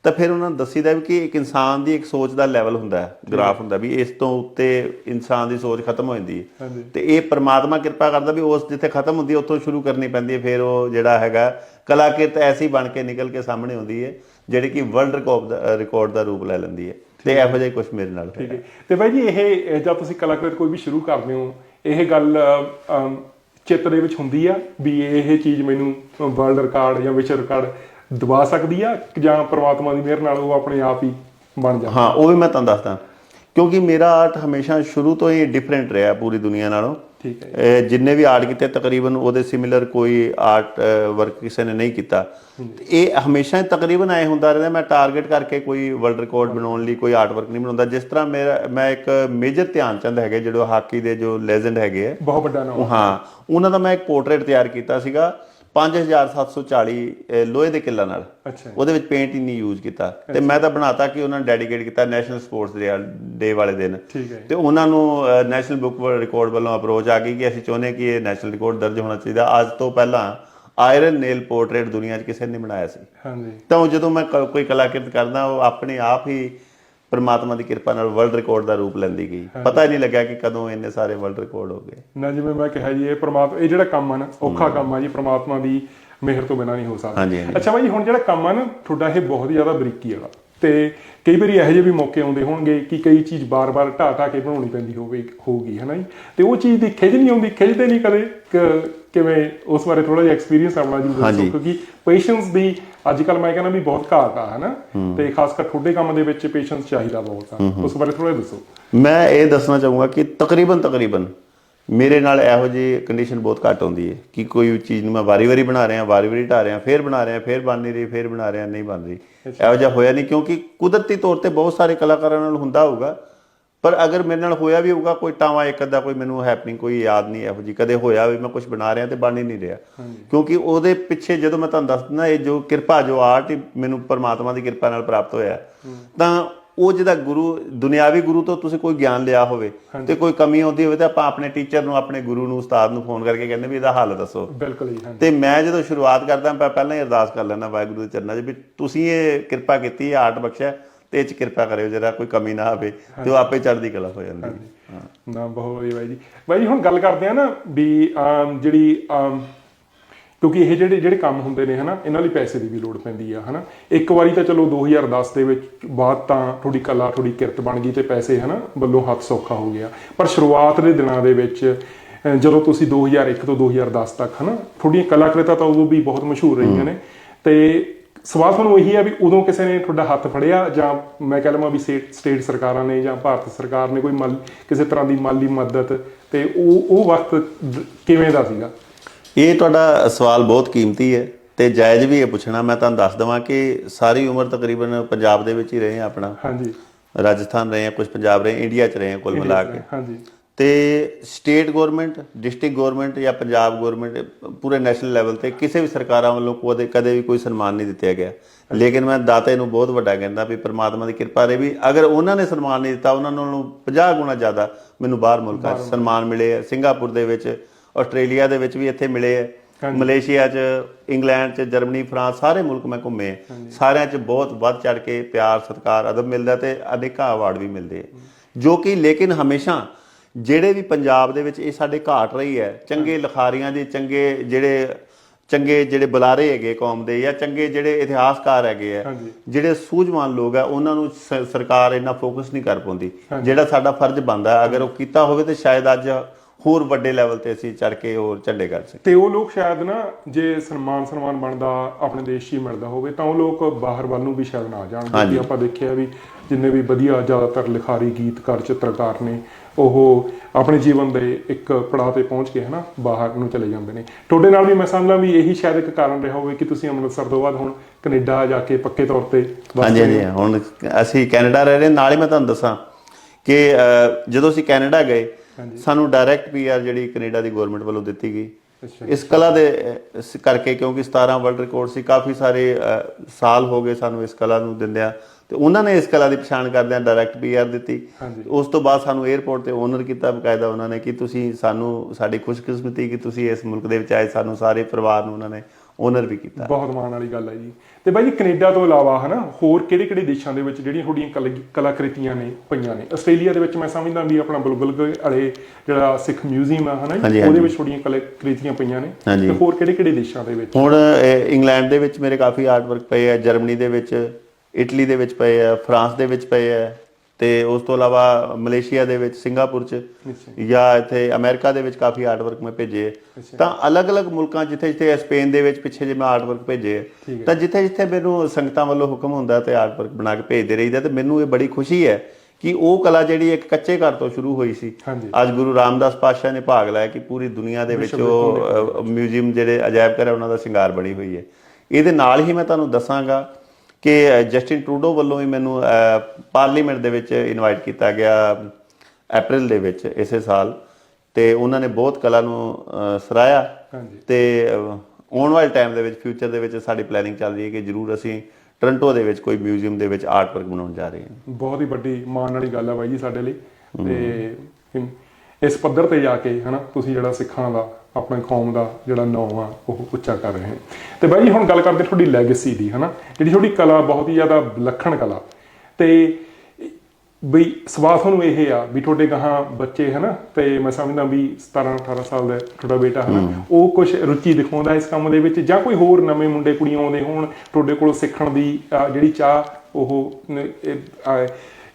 ਤਾਂ ਫਿਰ ਉਹਨਾਂ ਨੂੰ ਦੱਸੀਦਾ ਵੀ ਕਿ ਇੱਕ ਇਨਸਾਨ ਦੀ ਇੱਕ ਸੋਚ ਦਾ ਲੈਵਲ ਹੁੰਦਾ ਹੈ ਗ੍ਰਾਫ ਹੁੰਦਾ ਵੀ ਇਸ ਤੋਂ ਉੱਤੇ ਇਨਸਾਨ ਦੀ ਸੋਚ ਖਤਮ ਹੋ ਜਾਂਦੀ ਹੈ। ਤੇ ਇਹ ਪ੍ਰਮਾਤਮਾ ਕਿਰਪਾ ਕਰਦਾ ਵੀ ਉਸ ਜਿੱਥੇ ਖਤਮ ਹੁੰਦੀ ਹੈ ਉੱਥੋਂ ਸ਼ੁਰੂ ਕਰਨੀ ਪੈਂਦੀ ਹੈ ਫਿਰ ਉਹ ਜਿਹੜਾ ਹੈਗਾ ਕਲਾਕਿਰਤ ਐਸੀ ਬਣ ਕੇ ਨਿਕਲ ਕੇ ਸਾਹਮਣੇ ਆਉਂਦੀ ਹੈ ਜਿਹੜੀ ਕਿ ਵਰਲਡ ਰਿਕਾਰਡ ਦਾ ਰਿਕਾਰਡ ਦਾ ਰੂਪ ਲੈ ਲੈਂਦੀ ਹੈ। ਤੇ ਇਹੋ ਜਿਹਾ ਕੁਝ ਮੇਰੇ ਨਾਲ ਠੀਕ ਹੈ। ਤੇ ਬਾਈ ਜੀ ਇਹ ਜਦ ਤੁਸੀਂ ਕਲਾਕਾਰ ਕੋਈ ਵੀ ਸ਼ੁਰੂ ਕਰਦੇ ਹੋ ਇਹ ਗੱਲ ਚਿੱਤ ਦੇ ਵਿੱਚ ਹੁੰਦੀ ਆ ਵੀ ਇਹ ਚੀਜ਼ ਮੈਨੂੰ ਵਰਲਡ ਰਿਕਾਰਡ ਜਾਂ ਵਿਸ਼ਵ ਰਿਕਾਰਡ ਦਵਾ ਸਕਦੀ ਆ ਜਾਂ ਪ੍ਰਮਾਤਮਾ ਦੀ ਮਿਹਰ ਨਾਲ ਉਹ ਆਪਣੇ ਆਪ ਹੀ ਬਣ ਜਾਂਦਾ ਹਾਂ, ਉਹ ਵੀ ਮੈਂ ਤੁਹਾਨੂੰ ਦੱਸਦਾ। ਕਿਉਂਕਿ ਮੇਰਾ ਆਰਟ ਹਮੇਸ਼ਾ ਸ਼ੁਰੂ ਤੋਂ ਹੀ ਡਿਫਰੈਂਟ ਰਿਹਾ ਪੂਰੀ ਦੁਨੀਆ ਨਾਲੋਂ। ਠੀਕ ਹੈ ਜਿੰਨੇ ਵੀ ਆਰਟ ਕੀਤੇ ਤਕਰੀਬਨ ਉਹਦੇ ਸਿਮਿਲਰ ਕੋਈ ਆਰਟ ਵਰਕ ਕਿਸੇ ਨੇ ਨਹੀਂ ਕੀਤਾ। ਇਹ ਹਮੇਸ਼ਾ ਹੀ ਤਕਰੀਬਨ ਐ ਹੁੰਦਾ ਰਹਿੰਦਾ ਮੈਂ ਟਾਰਗੇਟ ਕਰਕੇ ਕੋਈ ਵਰਲਡ ਰਿਕਾਰਡ ਬਣਾਉਣ ਲਈ ਕੋਈ ਆਰਟ ਵਰਕ ਨਹੀਂ ਬਣਾਉਂਦਾ। ਜਿਸ ਤਰ੍ਹਾਂ ਮੇਰਾ ਮੈਂ ਇੱਕ ਮੇਜਰ ਧਿਆਨ ਚੰਦ ਹੈਗੇ ਜਿਹੜੇ ਹਾਕੀ ਦੇ ਜੋ ਲੈਜੈਂਡ ਹੈਗੇ ਆ। ਬਹੁਤ ਵੱਡਾ ਨਾਮ। ਹਾਂ ਉਹਨਾਂ ਦਾ ਮੈਂ ਇੱਕ ਪੋਰਟਰੇਟ ਤਿਆਰ ਕੀਤਾ ਸੀਗਾ। 5740 ਅਹ, ਲੋਹੇ ਦੇ ਕਿੱਲਾਂ ਨਾਲ। ਅੱਛਾ। ਉਹਦੇ ਵਿੱਚ ਪੇਂਟ ਹੀ ਨਹੀਂ ਯੂਜ਼ ਕੀਤਾ। ਤੇ ਮੈਂ ਤਾਂ ਬਣਾਤਾ ਕਿ ਉਹਨਾਂ ਨੇ ਡੈਡੀਕੇਟ ਕੀਤਾ ਨੈਸ਼ਨਲ ਸਪੋਰਟਸ ਡੇ ਵਾਲੇ ਦਿਨ। ਤੇ ਉਹਨਾਂ ਨੂੰ ਨੈਸ਼ਨਲ ਬੁੱਕ ਰਿਕਾਰਡ ਵੱਲੋਂ ਅਪਰੋਚ ਆ ਗਈ ਕਿ ਅਸੀਂ ਚਾਹੁੰਦੇ ਕਿ ਇਹ ਨੈਸ਼ਨਲ ਰਿਕਾਰਡ ਦਰਜ ਹੋਣਾ ਚਾਹੀਦਾ। ਅੱਜ ਤੋਂ ਪਹਿਲਾਂ ਆਇਰਨ ਨੇਲ ਪੋਰਟਰੇਟ ਦੁਨੀਆ 'ਚ ਕਿਸੇ ਨੇ ਬਣਾਇਆ ਸੀ। ਹਾਂਜੀ। ਤਾਂ ਜਦੋਂ ਮੈਂ ਕੋਈ ਕਲਾਕ੍ਰਿਤ ਕਰਦਾ ਉਹ ਆਪਣੇ ਆਪ ਹੀ ਪਰਮਾਤਮਾ ਦੀ ਕਿਰਪਾ ਨਾਲ ਵਰਲਡ ਰਿਕਾਰਡ ਦਾ ਰੂਪ ਲੈਂਦੀ ਗਈ। ਪਤਾ ਨਹੀਂ ਲੱਗਿਆ ਕਿ ਕਦੋਂ ਇੰਨੇ ਸਾਰੇ ਵਰਲਡ ਰਿਕਾਰਡ ਹੋ ਗਏ। ਨਾ ਜਿਵੇਂ ਮੈਂ ਕਿਹਾ ਜੀ ਇਹ ਪ੍ਰਮਾਤਮਾ ਇਹ ਜਿਹੜਾ ਕੰਮ ਆ ਨਾ ਔਖਾ ਕੰਮ ਆ ਜੀ ਪ੍ਰਮਾਤਮਾ ਦੀ ਮਿਹਰ ਤੋਂ ਬਿਨਾਂ ਨਹੀਂ ਹੋ ਸਕਦਾ। ਅੱਛਾ ਬਾਈ ਹੁਣ ਜਿਹੜਾ ਕੰਮ ਆ ਨਾ ਤੁਹਾਡਾ ਇਹ ਬਹੁਤ ਜ਼ਿਆਦਾ ਬਰੀਕੀ ਵਾਲਾ। ਤੇ ਕਈ ਵਾਰੀ ਇਹੋ ਜਿਹੇ ਵੀ ਮੌਕੇ ਆਉਂਦੇ ਹੋਣਗੇ ਕਿ ਕਈ ਚੀਜ਼ ਬਾਰ-ਬਾਰ ਢਾ ਢਾ ਕੇ ਬਣਾਉਣੀ ਪੈਂਦੀ ਹੋਵੇ ਹੋਊਗੀ ਹਨਾ ਜੀ? ਤੇ ਉਹ ਚੀਜ਼ ਦੀ ਖਿਜ ਨਹੀਂ ਆਉਂਦੀ ਖਿਜਦੇ ਨਹੀਂ ਕਦੇ ਕਿਵੇਂ ਉਸ ਬਾਰੇ ਥੋੜਾ ਜਿਹਾ ਐਕਸਪੀਰੀਅੰਸ ਆਪਣਾ ਜੀ ਦੱਸੋ। ਕਿਉਂਕਿ ਪੇਸ਼ੈਂਸ ਦੀ ਅੱਜ ਕੱਲ ਮੈਂ ਕਹਿੰਦਾ ਵੀ ਬਹੁਤ ਘਾਟ ਆ ਹਨਾ? ਤੇ ਖਾਸ ਕਰ ਤੁਹਾਡੇ ਕੰਮ ਦੇ ਵਿੱਚ ਪੇਸ਼ੈਂਸ ਚਾਹੀਦਾ ਬਹੁਤ ਆ। ਉਸ ਬਾਰੇ ਥੋੜਾ ਦੱਸੋ। ਮੈਂ ਇਹ ਦੱਸਣਾ ਚਾਹੂੰਗਾ ਕਿ ਤਕਰੀਬਨ ਤਕਰੀਬਨ ਮੇਰੇ ਨਾਲ ਇਹੋ ਜਿਹੀ ਕੰਡੀਸ਼ਨ ਬਹੁਤ ਘੱਟ ਹੁੰਦੀ ਹੈ ਕਿ ਕੋਈ ਚੀਜ਼ ਨੂੰ ਮੈਂ ਵਾਰੀ-ਵਾਰੀ ਬਣਾ ਰਿਹਾ ਵਾਰੀ-ਵਾਰੀ ਢਾ ਰਿਹਾ ਫੇਰ ਬਣਾ ਰਿਹਾ ਫੇਰ ਬਣ ਨਹੀਂ ਰਹੀ ਫੇਰ ਬਣਾ ਰਿਹਾ ਨਹੀਂ ਬਣ ਰਹੀ। ਇਹੋ ਜਿਹਾ ਹੋਇਆ ਨਹੀਂ ਕਿਉਂਕਿ ਕੁਦਰਤੀ ਤੌਰ ਤੇ ਬਹੁਤ ਸਾਰੇ ਕਲਾਕਾਰਾਂ ਨਾਲ ਹੁੰਦਾ ਹੋਊਗਾ। ਪਰ ਅਗਰ ਮੇਰੇ ਨਾਲ ਹੋਇਆ ਵੀ ਹੋਊਗਾ ਕੋਈ ਟਾਵਾ ਇੱਕ ਅੱਧਾ ਕੋਈ ਮੈਨੂੰ ਹੈਪਨਿੰਗ ਕੋਈ ਯਾਦ ਨਹੀਂ ਇਹੋ ਜੀ ਕਦੇ ਹੋਇਆ ਵੀ ਮੈਂ ਕੁਝ ਬਣਾ ਰਿਹਾ ਤੇ ਬਣ ਹੀ ਨਹੀਂ ਰਿਹਾ। ਕਿਉਂਕਿ ਉਹਦੇ ਪਿੱਛੇ ਜਦੋਂ ਮੈਂ ਤੁਹਾਨੂੰ ਦੱਸਦਾ ਇਹ ਜੋ ਕਿਰਪਾ ਜੋ ਆਰਟ ਮੈਨੂੰ ਪਰਮਾਤਮਾ ਦੀ ਕਿਰਪਾ ਨਾਲ ਪ੍ਰਾਪਤ ਹੋਇਆ ਤਾਂ ਉਹ ਜਿਹਦਾ ਗੁਰੂ ਦੁਨਿਆਵੀ ਗੁਰੂ ਤੋਂ ਤੁਸੀਂ ਕੋਈ ਗਿਆਨ ਲਿਆ ਹੋਵੇ ਤੇ ਕੋਈ ਕਮੀ ਆਉਂਦੀ ਹੋਵੇ ਤਾਂ ਆਪਾਂ ਆਪਣੇ ਟੀਚਰ ਨੂੰ ਆਪਣੇ ਗੁਰੂ ਨੂੰ ਉਸਤਾਦ ਨੂੰ ਫੋਨ ਕਰਕੇ ਕਹਿੰਦੇ ਵੀ ਇਹਦਾ ਹੱਲ ਦੱਸੋ। ਬਿਲਕੁਲ ਜੀ ਤੇ ਮੈਂ ਜਦੋਂ ਸ਼ੁਰੂਆਤ ਕਰਦਾ ਪਹਿਲਾਂ ਹੀ ਅਰਦਾਸ ਕਰ ਲੈਂਦਾ ਵਾਹਿਗੁਰੂ ਦੇ ਚਰਨਾਂ 'ਚ ਵੀ ਤੁਸੀਂ ਇਹ ਕਿਰਪਾ ਕੀਤੀ ਆਰਟ ਬਖਸ਼ਿਆ। ਤੇ ਇਹ 'ਚ ਕਿਰਪਾ ਕਰਿਓ ਜਰਾ ਕੋਈ ਕਮੀ ਨਾ ਆਵੇ ਤੇ ਉਹ ਆਪੇ ਚੜ੍ਹਦੀ ਕਲਾ ਹੋ ਜਾਂਦੀ ਹੈ। ਨਾ, ਬਹੁਤ ਵਧੀਆ ਬਾਈ ਜੀ। ਬਾਈ ਜੀ, ਹੁਣ ਗੱਲ ਕਰਦੇ ਆ ਨਾ ਵੀ ਜਿਹੜੀ ਕਿਉਂਕਿ ਇਹ ਜਿਹੜੇ ਜਿਹੜੇ ਕੰਮ ਹੁੰਦੇ ਨੇ ਹਨਾ, ਇਹਨਾਂ ਲਈ ਪੈਸੇ ਦੀ ਵੀ ਲੋੜ ਪੈਂਦੀ ਆ, ਹਨਾ। ਇੱਕ ਵਾਰੀ ਤਾਂ ਚਲੋ 2010 ਦੇ ਵਿੱਚ ਬਾਅਦ ਤਾਂ ਤੁਹਾਡੀ ਕਲਾ, ਤੁਹਾਡੀ ਕਿਰਤ ਬਣ ਗਈ ਤੇ ਪੈਸੇ ਹਨਾ, ਵੱਲੋਂ ਹੱਥ ਸੌਖਾ ਹੋ ਗਿਆ। ਪਰ ਸ਼ੁਰੂਆਤ ਦੇ ਦਿਨਾਂ ਦੇ ਵਿੱਚ ਜਦੋਂ ਤੁਸੀਂ 2001 ਤੋਂ 2010 ਤੱਕ ਹਨਾ, ਤੁਹਾਡੀਆਂ ਕਲਾਕ੍ਰਿਤਾਂ ਤਾਂ ਉਦੋਂ ਵੀ ਬਹੁਤ ਮਸ਼ਹੂਰ ਰਹੀਆਂ ਨੇ। ਤੇ ਸਵਾਲ ਤੁਹਾਨੂੰ ਇਹੀ ਹੈ ਵੀ ਉਦੋਂ ਕਿਸੇ ਨੇ ਤੁਹਾਡਾ ਹੱਥ ਫੜਿਆ ਜਾਂ ਮੈਂ ਕਹਿ ਲਵਾਂ ਵੀ ਸਟੇਟ ਸਰਕਾਰਾਂ ਨੇ ਜਾਂ ਭਾਰਤ ਸਰਕਾਰ ਨੇ ਕੋਈ ਮਾਲ ਕਿਸੇ ਤਰ੍ਹਾਂ ਦੀ ਮਾਲੀ ਮਦਦ ਤੇ ਉਹ ਉਹ ਵਕਤ ਕਿਵੇਂ ਦਾ ਸੀਗਾ? ਇਹ ਤੁਹਾਡਾ ਸਵਾਲ ਬਹੁਤ ਕੀਮਤੀ ਹੈ ਤੇ ਜਾਇਜ਼ ਵੀ ਇਹ ਪੁੱਛਣਾ। ਮੈਂ ਤੁਹਾਨੂੰ ਦੱਸ ਦਵਾਂ ਕਿ ਸਾਰੀ ਉਮਰ ਤਕਰੀਬਨ ਪੰਜਾਬ ਦੇ ਵਿੱਚ ਹੀ ਰਹੇ ਹਾਂ ਆਪਣਾ। ਹਾਂਜੀ। ਰਾਜਸਥਾਨ ਰਹੇ ਹਾਂ ਕੁਝ ਪੰਜਾਬ ਰਹੇ ਇੰਡੀਆ 'ਚ ਰਹੇ ਹਾਂ ਕੁੱਲ ਮਿਲਾ ਕੇ। ਹਾਂਜੀ। ਤੇ ਸਟੇਟ ਗਵਰਨਮੈਂਟ ਡਿਸਟ੍ਰਿਕਟ ਗਵਰਨਮੈਂਟ ਜਾਂ ਪੰਜਾਬ ਗਵਰਨਮੈਂਟ ਪੂਰੇ ਨੈਸ਼ਨਲ ਲੈਵਲ ਤੇ ਕਿਸੇ ਵੀ ਸਰਕਾਰਾਂ ਵੱਲੋਂ ਕਦੇ ਕਦੇ ਵੀ ਕੋਈ ਸਨਮਾਨ ਨਹੀਂ ਦਿੱਤਾ ਗਿਆ। ਲੇਕਿਨ ਮੈਂ ਦਾਤੇ ਨੂੰ ਬਹੁਤ ਵੱਡਾ ਕਹਿੰਦਾ ਵੀ ਪ੍ਰਮਾਤਮਾ ਦੀ ਕਿਰਪਾ ਰਹੇ ਵੀ ਅਗਰ ਉਹਨਾਂ ਨੇ ਸਨਮਾਨ ਨਹੀਂ ਦਿੱਤਾ ਉਹਨਾਂ ਨਾਲੋਂ 50 ਗੁਣਾ ਜ਼ਿਆਦਾ ਮੈਨੂੰ ਬਾਹਰ ਮੁਲਕਾਂ 'ਚ ਸਨਮਾਨ ਮਿਲੇ ਆ। ਸਿੰਗਾਪੁਰ ਦੇ ਵਿੱਚ ਆਸਟ੍ਰੇਲੀਆ ਦੇ ਵਿੱਚ ਵੀ ਇੱਥੇ ਮਿਲੇ ਆ। ਮਲੇਸ਼ੀਆ 'ਚ ਇੰਗਲੈਂਡ 'ਚ ਜਰਮਨੀ ਫਰਾਂਸ ਸਾਰੇ ਮੁਲਕ ਮੈਂ ਘੁੰਮੇ। ਸਾਰਿਆਂ 'ਚ ਬਹੁਤ ਵੱਧ ਚੜ ਕੇ ਪਿਆਰ ਸਤਿਕਾਰ ਅਦਬ ਮਿਲਦਾ ਤੇ ਅਨੇਕਾਂ ਅਵਾਰਡ ਵੀ ਮਿਲਦੇ ਆ। ਜੋ ਕਿ ਲੇਕਿਨ ਹਮੇਸ਼ਾ ਜਿਹੜੇ ਵੀ ਪੰਜਾਬ ਦੇ ਵਿੱਚ ਇਹ ਸਾਡੇ ਘਾਟ ਰਹੀ ਹੈ ਚੰਗੇ ਲਿਖਾਰੀਆਂ ਦੇ ਚੰਗੇ ਜਿਹੜੇ ਚੰਗੇ ਜਿਹੜੇ ਬੁਲਾਰੇ ਹੈਗੇ ਕੌਮ ਦੇ ਜਾਂ ਚੰਗੇ ਜਿਹੜੇ ਇਤਿਹਾਸਕਾਰ ਹੈਗੇ ਆ। ਜਿਹੜੇ ਸੂਝਵਾਨ ਲੋਕ ਆ ਉਹਨਾਂ ਨੂੰ ਸਰਕਾਰ ਇੰਨਾ ਫੋਕਸ ਨਹੀਂ ਕਰ ਪਾਉਂਦੀ। ਜਿਹੜਾ ਸਾਡਾ ਫਰਜ਼ ਬਣਦਾ ਅਗਰ ਉਹ ਕੀਤਾ ਹੋਵੇ ਤੇ ਸ਼ਾਇਦ ਅੱਜ ਹੋਰ ਵੱਡੇ ਲੈਵਲ ਤੇ ਅਸੀਂ ਚੜ ਕੇ ਹੋਰ ਝੰਡੇ ਕਰ ਸਕੀਏ ਤੇ ਉਹ ਲੋਕ ਸ਼ਾਇਦ ਨਾ ਜੇ ਸਨਮਾਨ ਸਨਮਾਨ ਬਣਦਾ ਆਪਣੇ ਦੇਸ਼ 'ਚ ਹੀ ਮਿਲਦਾ ਹੋਵੇ ਤਾਂ ਉਹ ਲੋਕ ਬਾਹਰ ਵੱਲ ਨੂੰ ਵੀ ਸ਼ਾਇਦ ਨਾ ਜਾਣ। ਕਿਉਂਕਿ ਆਪਾਂ ਦੇਖਿਆ ਵੀ ਜਿੰਨੇ ਵੀ ਵਧੀਆ ਜ਼ਿਆਦਾਤਰ ਲਿਖਾਰੀ ਗੀਤਕਾਰ ਚਿੱਤਰਕਾਰ ਨੇ ਉਹ ਆਪਣੇ ਜੀਵਨ ਦੇ ਇੱਕ ਪੜਾਅ ਤੇ ਪਹੁੰਚ ਕੇ ਹਨਾ ਬਾਹਰ ਨੂੰ ਚਲੇ ਜਾਂਦੇ ਨੇ। ਤੁਹਾਡੇ ਨਾਲ ਵੀ ਮੈਂ ਸਮਝਦਾ ਵੀ ਇਹੀ ਸ਼ਾਇਦ ਇੱਕ ਕਾਰਨ ਰਿਹਾ ਹੋਵੇ ਕਿ ਤੁਸੀਂ ਅੰਮ੍ਰਿਤਸਰ ਤੋਂ ਬਾਅਦ ਹੁਣ ਕੈਨੇਡਾ ਜਾ ਕੇ ਪੱਕੇ ਤੌਰ ਤੇ ਹਾਂਜੀ ਹਾਂਜੀ ਹੁਣ ਅਸੀਂ ਕੈਨੇਡਾ ਰਹਿ ਰਹੇ ਨਾਲ ਹੀ ਮੈਂ ਤੁਹਾਨੂੰ ਦੱਸਾਂ ਕਿ ਜਦੋਂ ਅਸੀਂ ਕੈਨੇਡਾ ਗਏ ਸਾਨੂੰ ਡਾਇਰੈਕਟ ਪੀਆਰ ਜਿਹੜੀ ਕੈਨੇਡਾ ਦੀ ਗਵਰਨਮੈਂਟ ਵੱਲੋਂ ਦਿੱਤੀ ਗਈ। ਇਸ ਕਲਾ ਦੇ ਕਰਕੇ ਕਿਉਂਕਿ 17 ਵਰਲਡ ਰਿਕਾਰਡ ਸੀ ਕਾਫੀ ਸਾਰੇ ਸਾਲ ਹੋ ਗਏ ਸਾਨੂੰ ਇਸ ਕਲਾ ਨੂੰ ਦਿੰਦਿਆਂ। ਤੇ ਉਹਨਾਂ ਨੇ ਇਸ ਕਲਾ ਦੀ ਪਛਾਣ ਕਰਦਿਆਂ ਡਾਇਰੈਕਟ ਪੀਆਰ ਦਿੱਤੀ। ਉਸ ਤੋਂ ਬਾਅਦ ਸਾਨੂੰ 에ਅਰਪੋਰਟ ਤੇ ਓਨਰ ਕੀਤਾ ਬਕਾਇਦਾ ਉਹਨਾਂ ਨੇ ਕਿ ਤੁਸੀਂ ਸਾਨੂੰ ਸਾਡੀ ਖੁਸ਼ਕਿਸਮਤੀ ਕਿ ਤੁਸੀਂ ਇਸ ਮੁਲਕ ਦੇ ਵਿੱਚ ਆਏ ਸਾਨੂੰ ਸਾਰੇ ਪਰਿਵਾਰ ਨੂੰ ਉਹਨਾਂ ਨੇ ਓਨਰ ਵੀ ਕੀਤਾ ਬਹੁਤ ਮਾਣ ਵਾਲੀ ਗੱਲ ਹੈ ਜੀ ਤੇ ਬਾਈ ਜੀ ਕੈਨੇਡਾ ਤੋਂ ਇਲਾਵਾ ਹਨਾ ਹੋਰ ਕਿਹੜੇ ਕਿਹੜੇ ਦੇਸ਼ਾਂ ਦੇ ਵਿੱਚ ਜਿਹੜੀਆਂ ਤੁਹਾਡੀਆਂ ਕਲ- ਕਲਾਕ੍ਰਿਤੀਆਂ ਨੇ ਪਈਆਂ ਨੇ ਆਸਟ੍ਰੇਲੀਆ ਦੇ ਵਿੱਚ ਮੈਂ ਸਮਝਦਾ ਵੀ ਆਪਣਾ ਬੁਲਬੁਲ ਵਾਲੇ ਜਿਹੜਾ ਸਿੱਖ ਮਿਊਜ਼ੀਅਮ ਆ ਹਨਾ ਉਹਦੇ। ਵਿੱਚ ਤੁਹਾਡੀਆਂ ਕਲਾਕ੍ਰਿਤੀਆਂ ਪਈਆਂ ਨੇ। ਤੇ ਹੋਰ ਕਿਹੜੇ ਕਿਹੜੇ ਦੇਸ਼ਾਂ ਦੇ ਵਿੱਚ ਹੁਣ ਇੰਗਲੈਂਡ ਦੇ ਵਿੱਚ ਮੇਰੇ ਕਾਫੀ ਆਰਟ ਵਰਕ ਪਏ ਆ ਜਰਮਨੀ ਦੇ ਵਿੱਚ ਇਟਲੀ ਦੇ ਵਿੱਚ ਪਏ ਆ ਫਰਾਂਸ ਦੇ ਵਿੱਚ ਪਏ ਆ ਤੇ ਉਸ ਤੋਂ ਇਲਾਵਾ ਮਲੇਸ਼ੀਆ ਦੇ ਵਿੱਚ ਸਿੰਗਾਪੁਰ ਚ ਜਾਂ ਇੱਥੇ ਅਮਰੀਕਾ ਦੇ ਵਿੱਚ ਕਾਫੀ ਆਰਟ ਵਰਕ ਮੈਂ ਭੇਜੇ। ਤਾਂ ਅਲੱਗ-ਅਲੱਗ ਮੁਲਕਾਂ ਜਿੱਥੇ ਜਿੱਥੇ ਸਪੇਨ ਦੇ ਵਿੱਚ ਪਿੱਛੇ ਜੇ ਮੈਂ ਆਰਟ ਵਰਕ ਭੇਜੇ। ਤਾਂ ਜਿੱਥੇ ਜਿੱਥੇ ਮੈਨੂੰ ਸੰਗਤਾਂ ਵੱਲੋਂ ਹੁਕਮ ਹੁੰਦਾ ਤੇ ਆਰਟ ਵਰਕ ਬਣਾ ਕੇ ਭੇਜਦੇ ਰਹੀਦਾ ਤੇ ਮੈਨੂੰ ਇਹ ਬੜੀ ਖੁਸ਼ੀ ਹੈ ਕਿ ਉਹ ਕਲਾ ਜਿਹੜੀ ਇੱਕ ਕੱਚੇ ਘਰ ਤੋਂ ਸ਼ੁਰੂ ਹੋਈ ਸੀ। ਅੱਜ ਗੁਰੂ ਰਾਮਦਾਸ ਪਾਤਸ਼ਾਹ ਨੇ ਭਾਗ ਲਿਆ ਕਿ ਪੂਰੀ ਦੁਨੀਆ ਦੇ ਵਿੱਚ ਉਹ ਮਿਊਜ਼ੀਅਮ ਜਿਹੜੇ ਅਜਾਇਬ ਘਰ ਹੈ ਉਹਨਾਂ ਦਾ ਸ਼ਿੰਗਾਰ ਬਣੀ ਹੋਈ ਹੈ ਇਹਦੇ ਨਾਲ ਹੀ ਮੈਂ ਤੁਹਾਨੂੰ ਦੱਸਾਂਗਾ ਕਿ ਜਸਟਿਨ ਟਰੂਡੋ ਵੱਲੋਂ ਵੀ ਮੈਨੂੰ ਪਾਰਲੀਮੈਂਟ ਦੇ ਵਿੱਚ ਇਨਵਾਈਟ ਕੀਤਾ ਗਿਆ ਅਪ੍ਰੈਲ ਦੇ ਵਿੱਚ ਇਸੇ ਸਾਲ। ਤੇ ਉਹਨਾਂ ਨੇ ਬਹੁਤ ਕਲਾ ਨੂੰ ਹਾਂਜੀ। ਤੇ ਆਉਣ ਵਾਲੇ ਟਾਈਮ ਦੇ ਵਿੱਚ ਫਿਊਚਰ ਦੇ ਵਿੱਚ ਸਾਡੀ ਪਲੈਨਿੰਗ ਚੱਲ ਰਹੀ ਹੈ ਕਿ ਜ਼ਰੂਰ ਅਸੀਂ ਟੋਰਾਂਟੋ ਦੇ ਵਿੱਚ ਕੋਈ ਮਿਊਜ਼ੀਅਮ ਦੇ ਵਿੱਚ ਆਰਟ ਵਰਕ ਬਣਾਉਣ ਜਾ ਰਹੇ ਹਾਂ। ਬਹੁਤ ਹੀ ਵੱਡੀ ਮਾਣ ਵਾਲੀ ਗੱਲ ਹੈ ਬਾਈ ਜੀ ਸਾਡੇ ਲਈ। ਤੇ ਇਸ ਪੱਧਰ ਤੇ ਜਾ ਕੇ ਹਨਾ ਤੁਸੀਂ ਜਿਹੜਾ ਸਿੱਖਾਂ ਦਾ ਆਪਣੀ ਕੌਮ ਦਾ ਜਿਹੜਾ ਨਾਂ ਆ ਉਹ ਉੱਚਾ ਕਰ ਰਹੇ ਹੋ ਤੇ ਬਾਈ ਜੀ ਹੁਣ ਗੱਲ ਕਰਦੇ ਤੁਹਾਡੀ ਲੈਗੇਸੀ ਦੀ ਹਨਾ? ਜਿਹੜੀ ਤੁਹਾਡੀ ਕਲਾ ਬਹੁਤ ਹੀ ਜ਼ਿਆਦਾ ਵਿਲੱਖਣ ਕਲਾ। ਤੇ ਬਈ ਸਵਾਲ ਤੁਹਾਨੂੰ ਇਹ ਆ ਵੀ ਤੁਹਾਡੇ ਗਾਹਾਂ ਬੱਚੇ ਹਨਾ? ਤੇ ਮੈਂ ਸਮਝਦਾ ਵੀ 17 18 ਸਾਲ ਦਾ ਤੁਹਾਡਾ ਬੇਟਾ ਹਨਾ? ਉਹ ਕੁਝ ਰੁਚੀ ਦਿਖਾਉਂਦਾ ਇਸ ਕੰਮ ਦੇ ਵਿੱਚ ਜਾਂ ਕੋਈ ਹੋਰ ਨਵੇਂ ਮੁੰਡੇ ਕੁੜੀਆਂ ਆਉਂਦੇ ਹੋਣ ਤੁਹਾਡੇ ਕੋਲ ਸਿੱਖਣ ਦੀ ਜਿਹੜੀ ਚਾਹ ਉਹ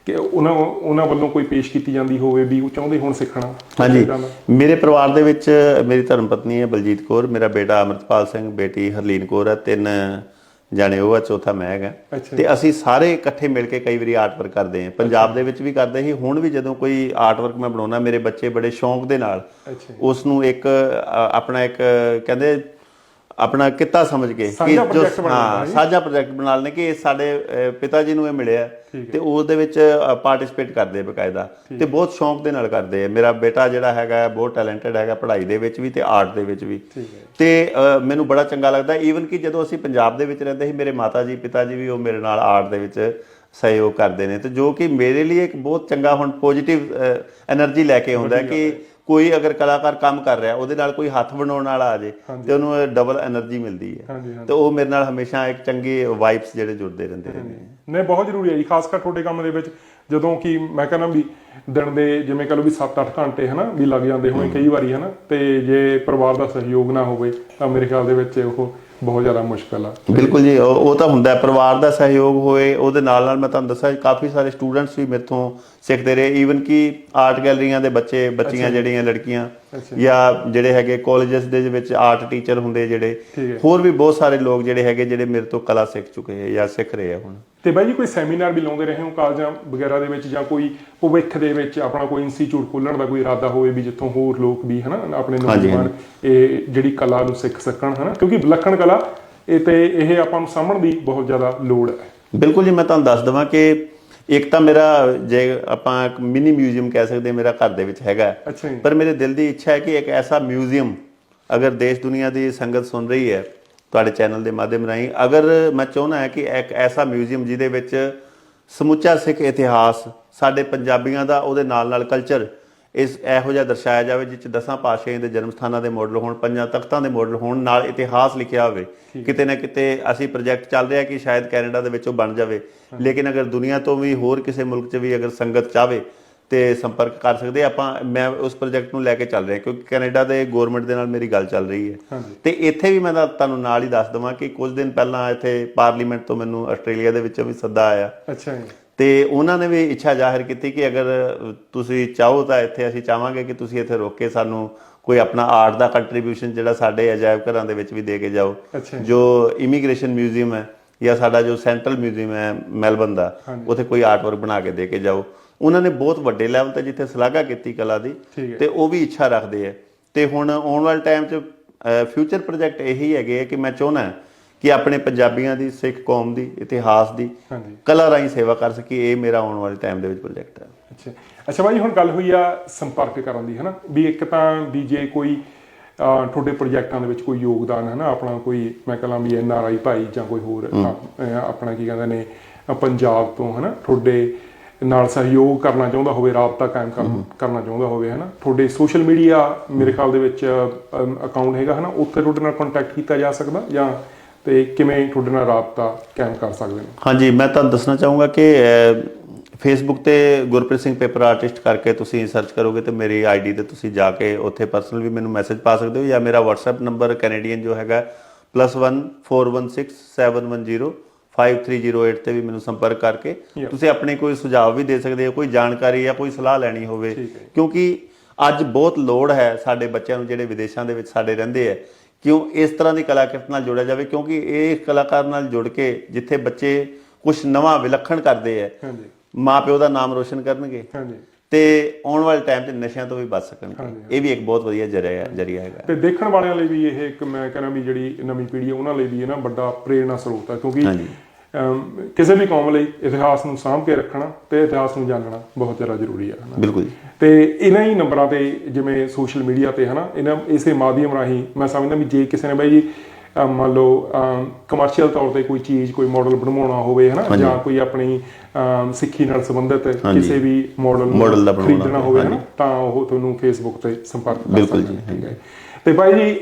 ਕਿ ਉਹਨਾਂ ਉਹਨਾਂ ਵੱਲੋਂ ਕੋਈ ਪੇਸ਼ ਕੀਤੀ ਜਾਂਦੀ ਹੋਵੇ ਵੀ ਉਹ ਚਾਹੁੰਦੇ ਹੋਣ ਸਿੱਖਣਾ ਹਾਂਜੀ। ਮੇਰੇ ਪਰਿਵਾਰ ਦੇ ਵਿੱਚ ਮੇਰੀ ਧਰਮ ਪਤਨੀ ਹੈ ਬਲਜੀਤ ਕੌਰ ਮੇਰਾ ਬੇਟਾ ਅਮਰਤਪਾਲ ਸਿੰਘ ਬੇਟੀ ਹਰਲੀਨ ਕੌਰ ਹੈ ਤਿੰਨ ਜਾਣੇ ਉਹ ਆ ਚੌਥਾ ਮੈਂ ਹੈਗਾ। ਤੇ ਅਸੀਂ ਸਾਰੇ ਇਕੱਠੇ ਮਿਲ ਕੇ ਕਈ ਵਾਰੀ ਆਰਟ ਵਰਕ ਕਰਦੇ ਹਾਂ। ਪੰਜਾਬ ਦੇ ਵਿੱਚ ਵੀ ਕਰਦੇ ਸੀ ਹੁਣ ਵੀ ਜਦੋਂ ਕੋਈ ਆਰਟ ਵਰਕ ਮੈਂ ਬਣਾਉਣਾ ਮੇਰੇ ਬੱਚੇ ਬੜੇ ਸ਼ੌਂਕ ਦੇ ਨਾਲ ਉਸ ਨੂੰ ਇੱਕ ਆਪਣਾ ਇੱਕ ਕਹਿੰਦੇ ਆਪਣਾ ਕਿੱਤਾ ਸਮਝ ਕੇ ਕਿ ਜੋ ਹਾਂ ਸਾਂਝਾ ਪ੍ਰੋਜੈਕਟ ਬਣਾ ਲੈਣੇ ਕਿ ਇਹ ਸਾਡੇ ਪਿਤਾ ਜੀ ਨੂੰ ਇਹ ਮਿਲਿਆ ਤੇ ਉਸ ਦੇ ਵਿੱਚ ਪਾਰਟਿਸਿਪੇਟ ਕਰਦੇ ਬਕਾਇਦਾ ਤੇ ਬਹੁਤ ਸ਼ੌਂਕ ਦੇ ਨਾਲ ਕਰਦੇ ਆ। ਮੇਰਾ ਬੇਟਾ ਜਿਹੜਾ ਹੈਗਾ ਬਹੁਤ ਟੈਲੈਂਟਡ ਹੈਗਾ ਪੜ੍ਹਾਈ ਦੇ ਵਿੱਚ ਵੀ ਤੇ ਆਰਟ ਦੇ ਵਿੱਚ ਵੀ। ਤੇ ਮੈਨੂੰ ਬੜਾ ਚੰਗਾ ਲੱਗਦਾ ਈਵਨ ਕਿ ਜਦੋਂ ਅਸੀਂ ਪੰਜਾਬ ਦੇ ਵਿੱਚ ਰਹਿੰਦੇ ਸੀ ਮੇਰੇ ਮਾਤਾ ਜੀ ਪਿਤਾ ਜੀ ਵੀ ਉਹ ਮੇਰੇ ਨਾਲ ਆਰਟ ਦੇ ਵਿੱਚ ਸਹਿਯੋਗ ਕਰਦੇ ਨੇ ਤੇ ਜੋ ਕਿ ਮੇਰੇ ਲਈ ਇੱਕ ਬਹੁਤ ਚੰਗਾ ਹੁਣ ਪੋਜ਼ਿਟਿਵ એનર્ਜੀ ਲੈ ਕੇ ਆਉਂਦਾ ਕਿ ਕੋਈ ਅਗਰ ਕਲਾਕਾਰ ਕੰਮ ਕਰ ਰਿਹਾ ਉਹਦੇ ਨਾਲ ਕੋਈ ਹੱਥ ਬਣਾਉਣ ਵਾਲਾ ਆ ਜੇ ਤੇ ਉਹਨੂੰ ਡਬਲ એનર્ਜੀ ਮਿਲਦੀ ਹੈ। ਤੇ ਉਹ ਮੇਰੇ ਨਾਲ ਹਮੇਸ਼ਾ ਇੱਕ ਚੰਗੇ ਵਾਈਬਸ ਜਿਹੜੇ ਜੁੜਦੇ ਰਹਿੰਦੇ ਨੇ ਨਹੀਂ ਬਹੁਤ ਜ਼ਰੂਰੀ ਹੈ ਜੀ ਖਾਸ ਕਰ ਤੁਹਾਡੇ ਕੰਮ ਦੇ ਵਿੱਚ ਜਦੋਂ ਕਿ ਮੈਂ ਕਹਿੰਦਾ ਵੀ ਦਿਨ ਦੇ ਜਿਵੇਂ ਕਹ ਲਓ ਵੀ 7-8 ਘੰਟੇ ਹਨਾ ਵੀ ਲੱਗ ਜਾਂਦੇ ਹੋਣੇ ਕਈ ਵਾਰੀ ਹਨਾ ਤੇ ਜੇ ਪਰਿਵਾਰ ਦਾ ਸਹਿਯੋਗ ਨਾ ਹੋਵੇ ਤਾਂ ਮੇਰੇ ਖਿਆਲ ਦੇ ਵਿੱਚ ਉਹ ਬਹੁਤ ਜ਼ਿਆਦਾ ਮੁਸ਼ਕਲ ਆ। ਬਿਲਕੁਲ ਜੀ ਉਹ ਤਾਂ ਹੁੰਦਾ ਪਰਿਵਾਰ ਦਾ ਸਹਿਯੋਗ ਹੋਏ ਉਹਦੇ ਨਾਲ ਨਾਲ ਮੈਂ ਤੁਹਾਨੂੰ ਦੱਸਿਆ ਕਾਫੀ ਸਾਰੇ ਸਟੂਡੈਂਟਸ ਵੀ ਮੇਥੋਂ ਸਿੱਖਦੇ ਰਹੇ ਈਵਨ ਕਿ ਆਰਟ ਗੈਲਰੀਆਂ ਦੇ ਬੱਚੇ ਬੱਚੀਆਂ ਜਿਹੜੀਆਂ ਲੜਕੀਆਂ ਜਾਂ। ਜਿਹੜੇ ਹੈਗੇ ਕਾਲਜਸ ਦੇ ਵਿੱਚ ਆਰਟ ਟੀਚਰ ਹੁੰਦੇ ਜਿਹੜੇ। ਹੋਰ ਵੀ ਬਹੁਤ ਸਾਰੇ ਲੋਕ ਜਿਹੜੇ ਹੈਗੇ ਜਿਹੜੇ ਮੇਰੇ ਤੋਂ ਕਲਾ ਸਿੱਖ ਚੁੱਕੇ ਹੈ ਜਾਂ ਸਿੱਖ ਰਹੇ ਆ ਹੁਣ। ਤੇ ਬਾਈ ਜੀ ਕੋਈ ਸੈਮੀਨਾਰ ਵੀ ਲਾਉਂਦੇ ਰਹੇ ਹੋ ਕਾਲਜਾਂ ਵਗੈਰਾ ਦੇ ਵਿੱਚ ਜਾਂ ਕੋਈ ਭਵਿੱਖ ਦੇ ਵਿੱਚ ਆਪਣਾ ਕੋਈ ਇੰਸਟੀਚਿਊਟ ਖੋਲਣ ਦਾ ਕੋਈ ਇਰਾਦਾ ਹੋਵੇ ਵੀ ਜਿੱਥੋਂ ਹੋਰ ਲੋਕ ਵੀ ਹਨਾ ਆਪਣੇ ਨੌਜਵਾਨ ਇਹ ਜਿਹੜੀ ਕਲਾ ਨੂੰ ਸਿੱਖ ਸਕਣ ਹਨਾ? ਕਿਉਂਕਿ ਵਿਲੱਖਣ ਕਲਾ ਇਹ ਤੇ ਇਹ ਆਪਾਂ ਨੂੰ ਸਾਂਭਣ ਦੀ ਬਹੁਤ ਜ਼ਿਆਦਾ ਲੋੜ ਹੈ। ਬਿਲਕੁਲ ਜੀ ਮੈਂ ਤੁਹਾਨੂੰ ਦੱਸ ਦਵਾਂ ਕਿ ਇੱਕ ਤਾਂ ਮੇਰਾ ਜੇ ਆਪਾਂ ਇੱਕ ਮਿਨੀ ਮਿਊਜ਼ੀਅਮ ਕਹਿ ਸਕਦੇ ਮੇਰਾ ਘਰ ਦੇ ਵਿੱਚ ਹੈਗਾ ਹੈ। ਅੱਛਾ ਜੀ ਪਰ ਮੇਰੇ ਦਿਲ ਦੀ ਇੱਛਾ ਹੈ ਕਿ ਇੱਕ ਐਸਾ ਮਿਊਜ਼ੀਅਮ ਅਗਰ ਦੇਸ਼ ਦੁਨੀਆ ਦੀ ਸੰਗਤ ਸੁਣ ਰਹੀ ਹੈ ਤੁਹਾਡੇ ਚੈਨਲ ਦੇ ਮਾਧਿਅਮ ਰਾਹੀਂ ਅਗਰ ਮੈਂ ਚਾਹੁੰਦਾ ਹਾਂ ਕਿ ਇੱਕ ਐਸਾ ਮਿਊਜ਼ੀਅਮ ਜਿਹਦੇ ਵਿੱਚ ਸਮੁੱਚਾ ਸਿੱਖ ਇਤਿਹਾਸ ਸਾਡੇ ਪੰਜਾਬੀਆਂ ਦਾ ਉਹਦੇ ਨਾਲ ਨਾਲ ਕਲਚਰ ਇਸ ਇਹੋ ਜਿਹਾ ਦਰਸਾਇਆ ਜਾਵੇ ਜਿਸ 'ਚ ਦਸਾਂ ਪਾਤਸ਼ਾਹੀਆਂ ਦੇ ਜਨਮ ਸਥਾਨਾਂ ਦੇ ਮਾਡਲ ਹੋਣ ਪੰਜਾਂ ਤਖਤਾਂ ਦੇ ਮਾਡਲ ਹੋਣ ਨਾਲ ਇਤਿਹਾਸ ਲਿਖਿਆ ਹੋਵੇ। ਕਿਤੇ ਨਾ ਕਿਤੇ ਅਸੀਂ ਪ੍ਰੋਜੈਕਟ ਚੱਲ ਰਿਹਾ ਕਿ ਸ਼ਾਇਦ ਕੈਨੇਡਾ ਦੇ ਵਿੱਚ ਉਹ ਬਣ ਜਾਵੇ। ਲੇਕਿਨ ਅਗਰ ਦੁਨੀਆ ਤੋਂ ਵੀ ਹੋਰ ਕਿਸੇ ਮੁਲਕ 'ਚ ਵੀ ਅਗਰ ਸੰਗਤ ਚਾਵੇ ਤੇ ਸੰਪਰਕ ਕਰ ਸਕਦੇ ਆਪਾਂ ਮੈਂ ਉਸ ਪ੍ਰੋਜੈਕਟ ਨੂੰ ਲੈ ਕੇ ਚੱਲ ਰਿਹਾ ਕਿਉਂਕਿ ਕੈਨੇਡਾ ਦੇ ਗਵਰਨਮੈਂਟ ਦੇ ਨਾਲ ਮੇਰੀ ਗੱਲ ਚੱਲ ਰਹੀ ਹੈ। ਤੇ ਇੱਥੇ ਵੀ ਮੈਂ ਤੁਹਾਨੂੰ ਨਾਲ ਹੀ ਦੱਸ ਦਵਾਂ ਕਿ ਕੁਝ ਦਿਨ ਪਹਿਲਾਂ ਇੱਥੇ ਪਾਰਲੀਮੈਂਟ ਤੋਂ ਮੈਨੂੰ ਆਸਟ੍ਰੇਲੀਆ ਦੇ ਵਿੱਚੋਂ ਵੀ ਸੱਦਾ ਆਇਆ। ਅੱਛਾ ਜੀ। ਤੇ ਉਹਨਾਂ ਨੇ ਵੀ ਇੱਛਾ ਜ਼ਾਹਿਰ ਕੀਤੀ ਕਿ ਅਗਰ ਤੁਸੀਂ ਚਾਹੋ ਤਾਂ ਇੱਥੇ ਅਸੀਂ ਚਾਹਾਂਗੇ ਕਿ ਤੁਸੀਂ ਇੱਥੇ ਰੁਕ ਕੇ ਸਾਨੂੰ ਕੋਈ ਆਪਣਾ ਆਰਟ ਦਾ ਕੰਟਰੀਬਿਊਸ਼ਨ ਜਿਹੜਾ ਸਾਡੇ ਅਜਾਇਬ ਘਰਾਂ ਦੇ ਵਿੱਚ ਵੀ ਦੇ ਕੇ ਜਾਓ। ਜੀ। ਇਮੀਗ੍ਰੇਸ਼ਨ ਮਿਊਜ਼ੀਅਮ ਹੈ ਜਾਂ ਸਾਡਾ ਜੋ ਸੈਂਟਰਲ ਮਿਊਜ਼ੀਅਮ ਹੈ ਮੈਲਬਨ ਦਾ ਉੱਥੇ ਕੋਈ ਆਰਟ ਵਰਕ ਬਣਾ ਕੇ ਦੇ ਕੇ ਜਾਓ। ਉਹਨਾਂ ਨੇ ਬਹੁਤ ਵੱਡੇ ਲੈਵਲ ਤੇ ਜਿੱਥੇ ਸ਼ਲਾਘਾ ਕੀਤੀ ਕਲਾ ਦੀ ਤੇ ਉਹ ਵੀ ਇੱਛਾ ਰੱਖਦੇ ਆ ਤੇ ਹੁਣ ਆਉਣ ਵਾਲੇ ਟਾਈਮ 'ਚ ਫਿਊਚਰ ਪ੍ਰੋਜੈਕਟ ਇਹੀ ਹੈਗੇ ਕਿ ਮੈਂ ਚਾਹੁੰਦਾ ਕਿ ਆਪਣੇ ਪੰਜਾਬੀਆਂ ਦੀ ਸਿੱਖ ਕੌਮ ਦੀ ਇਤਿਹਾਸ ਦੀ ਹਾਂਜੀ। ਕਲਾ ਰਾਹੀਂ ਸੇਵਾ ਕਰ ਸਕੀ ਇਹ ਮੇਰਾ ਆਉਣ ਵਾਲੇ ਟਾਈਮ ਦੇ ਵਿੱਚ ਪ੍ਰੋਜੈਕਟ ਹੈ। ਅੱਛਾ। ਅੱਛਾ ਭਾਈ ਹੁਣ ਗੱਲ ਹੋਈ ਆ ਸੰਪਰਕ ਕਰਨ ਦੀ ਹਨਾ? ਵੀ ਇੱਕ ਤਾਂ ਵੀ ਜੇ ਕੋਈ ਤੁਹਾਡੇ ਪ੍ਰੋਜੈਕਟਾਂ ਦੇ ਵਿੱਚ ਕੋਈ ਯੋਗਦਾਨ ਹੈ ਨਾ ਆਪਣਾ ਕੋਈ ਮੈਂ ਕਹਾਂ ਵੀ ਐਨ ਆਰ ਆਈ ਭਾਈ ਜਾਂ ਕੋਈ ਹੋਰ ਆਪਣਾ ਕੀ ਕਹਿੰਦੇ ਨੇ ਪੰਜਾਬ ਤੋਂ ਹਨਾ? ਤੁਹਾਡੇ ਨਾਲ ਸਹਿਯੋਗ ਕਰਨਾ ਚਾਹੁੰਦਾ ਹੋਵੇ ਰਾਬਤਾ ਕਾਇਮ ਕਰ- ਕਰਨਾ ਚਾਹੁੰਦਾ ਹੋਵੇ ਹਨਾ? ਤੁਹਾਡੇ ਸੋਸ਼ਲ ਮੀਡੀਆ ਮੇਰੇ ਖਿਆਲ ਦੇ ਵਿੱਚ ਅਕਾਊਂਟ ਹੈਗਾ ਹਨਾ? ਉੱਥੇ ਤੁਹਾਡੇ ਨਾਲ ਕੰਟੈਕਟ ਕੀਤਾ ਜਾ ਸਕਦਾ ਜਾਂ ਤੇ ਕਿਵੇਂ ਤੁਹਾਡੇ ਨਾਲ ਰਾਬਤਾ ਕਾਇਮ ਕਰ ਸਕਦੇ ਨੇ ਹਾਂਜੀ ਮੈਂ ਤੁਹਾਨੂੰ ਦੱਸਣਾ ਚਾਹੂੰਗਾ ਕਿ ਫੇਸਬੁੱਕ ਤੇ ਗੁਰਪ੍ਰੀਤ ਸਿੰਘ ਪੇਪਰ ਆਰਟਿਸਟ ਕਰਕੇ ਤੁਸੀਂ ਸਰਚ ਕਰੋਗੇ ਤੇ ਮੇਰੀ ਆਈਡੀ ਤੇ ਤੁਸੀਂ ਜਾ ਕੇ ਉੱਥੇ ਪਰਸਨਲ ਵੀ ਮੈਨੂੰ ਮੈਸੇਜ ਪਾ ਸਕਦੇ ਹੋ ਜਾਂ ਮੇਰਾ WhatsApp ਨੰਬਰ ਕੈਨੇਡੀਅਨ ਜੋ ਹੈਗਾ +14167105 5308 ਤੇ ਵੀ ਮੈਨੂੰ ਸੰਪਰਕ ਕਰਕੇ. ਤੁਸੀਂ ਆਪਣੇ ਕੋਈ ਸੁਝਾਅ ਵੀ ਦੇ ਸਕਦੇ ਹੋ ਕੋਈ ਜਾਣਕਾਰੀ ਜਾਂ ਕੋਈ ਸਲਾਹ ਲੈਣੀ ਹੋਵੇ। ਕਿਉਂਕਿ ਅੱਜ ਬਹੁਤ ਲੋੜ ਹੈ ਸਾਡੇ ਬੱਚਿਆਂ ਨੂੰ ਜਿਹੜੇ ਵਿਦੇਸ਼ਾਂ ਦੇ ਵਿੱਚ ਸਾਡੇ ਰਹਿੰਦੇ ਆ ਕਿਉਂ ਇਸ ਤਰ੍ਹਾਂ ਦੀ ਕਲਾਕਿਰਤ ਨਾਲ ਜੋੜਿਆ ਜਾਵੇ? ਕਿਉਂਕਿ ਇਹ ਕਲਾਕਾਰ ਨਾਲ ਜੁੜ ਕੇ ਜਿੱਥੇ ਬੱਚੇ ਕੁਝ ਨਵਾਂ ਵਿਲੱਖਣ ਕਰਦੇ ਆ ਹਾਂਜੀ। ਮਾਪਿਓ ਦਾ ਨਾਮ ਰੋਸ਼ਨ ਕਰਨਗੇ ਹਾਂਜੀ। ਤੇ ਆਉਣ ਵਾਲੇ ਟਾਈਮ ਤੇ ਨਸ਼ਿਆਂ ਤੋਂ ਵੀ ਬਚ ਸਕਣਗੇ। ਇਹ ਵੀ ਇੱਕ ਬਹੁਤ ਵਧੀਆ ਜਰੀਆ ਜਰੀਆ ਹੈਗਾ। ਤੇ ਦੇਖਣ ਵਾਲਿਆਂ ਲਈ ਵੀ ਇਹ ਇੱਕ ਮੈਂ ਕਹਿੰਦਾ ਵੀ ਜਿਹੜੀ ਨਵੀਂ ਪੀੜ੍ਹੀ ਹੈ ਉਹਨਾਂ ਲਈ ਵੀ ਇਹ ਨਾ ਵੱਡਾ ਪ੍ਰੇਰਣਾ ਸਰੋਤ ਹੈ। ਕਿਉਂਕਿ ਕਿਸੇ ਵੀ ਕੌਮ ਲਈ ਇਤਿਹਾਸ ਨੂੰ ਸਾਂਭ ਕੇ ਰੱਖਣਾ ਤੇ ਇਤਿਹਾਸ ਨੂੰ ਜਾਣਨਾ ਬਹੁਤ ਜ਼ਿਆਦਾ ਜ਼ਰੂਰੀ ਹੈ। ਬਿਲਕੁਲ ਜੀ। ਤੇ ਇਹਨਾਂ ਹੀ ਨੰਬਰਾਂ ਤੇ ਜਿਵੇਂ ਸੋਸ਼ਲ ਮੀਡੀਆ ਤੇ ਹਨਾ ਇਹਨਾਂ ਇਸੇ ਮਾਧਿਅਮ ਰਾਹੀਂ ਮੈਂ ਸਮਝਦਾ ਵੀ ਜੇ ਕਿਸੇ ਨੇ ਬਾਈ ਜੀ ਮੰਨ ਲਓ ਕਮਰਸ਼ੀਅਲ ਤੌਰ ਤੇ ਕੋਈ ਚੀਜ਼ ਕੋਈ ਮਾਡਲ ਬਣਵਾਉਣਾ ਹੋਵੇ ਹਨਾ ਜਾਂ ਕੋਈ ਆਪਣੀ ਸਿੱਖੀ ਨਾਲ ਸੰਬੰਧਿਤ ਕਿਸੇ ਵੀ ਮਾਡਲ ਬਣਵਾਉਣਾ ਖਰੀਦਣਾ ਹੋਵੇ ਹਨਾ ਤਾਂ ਉਹ ਤੁਹਾਨੂੰ ਫੇਸਬੁੱਕ ਤੇ ਸੰਪਰਕ ਕਰ ਸਕਦੇ ਹੈ। ਤੇ ਬਾਈ ਜੀ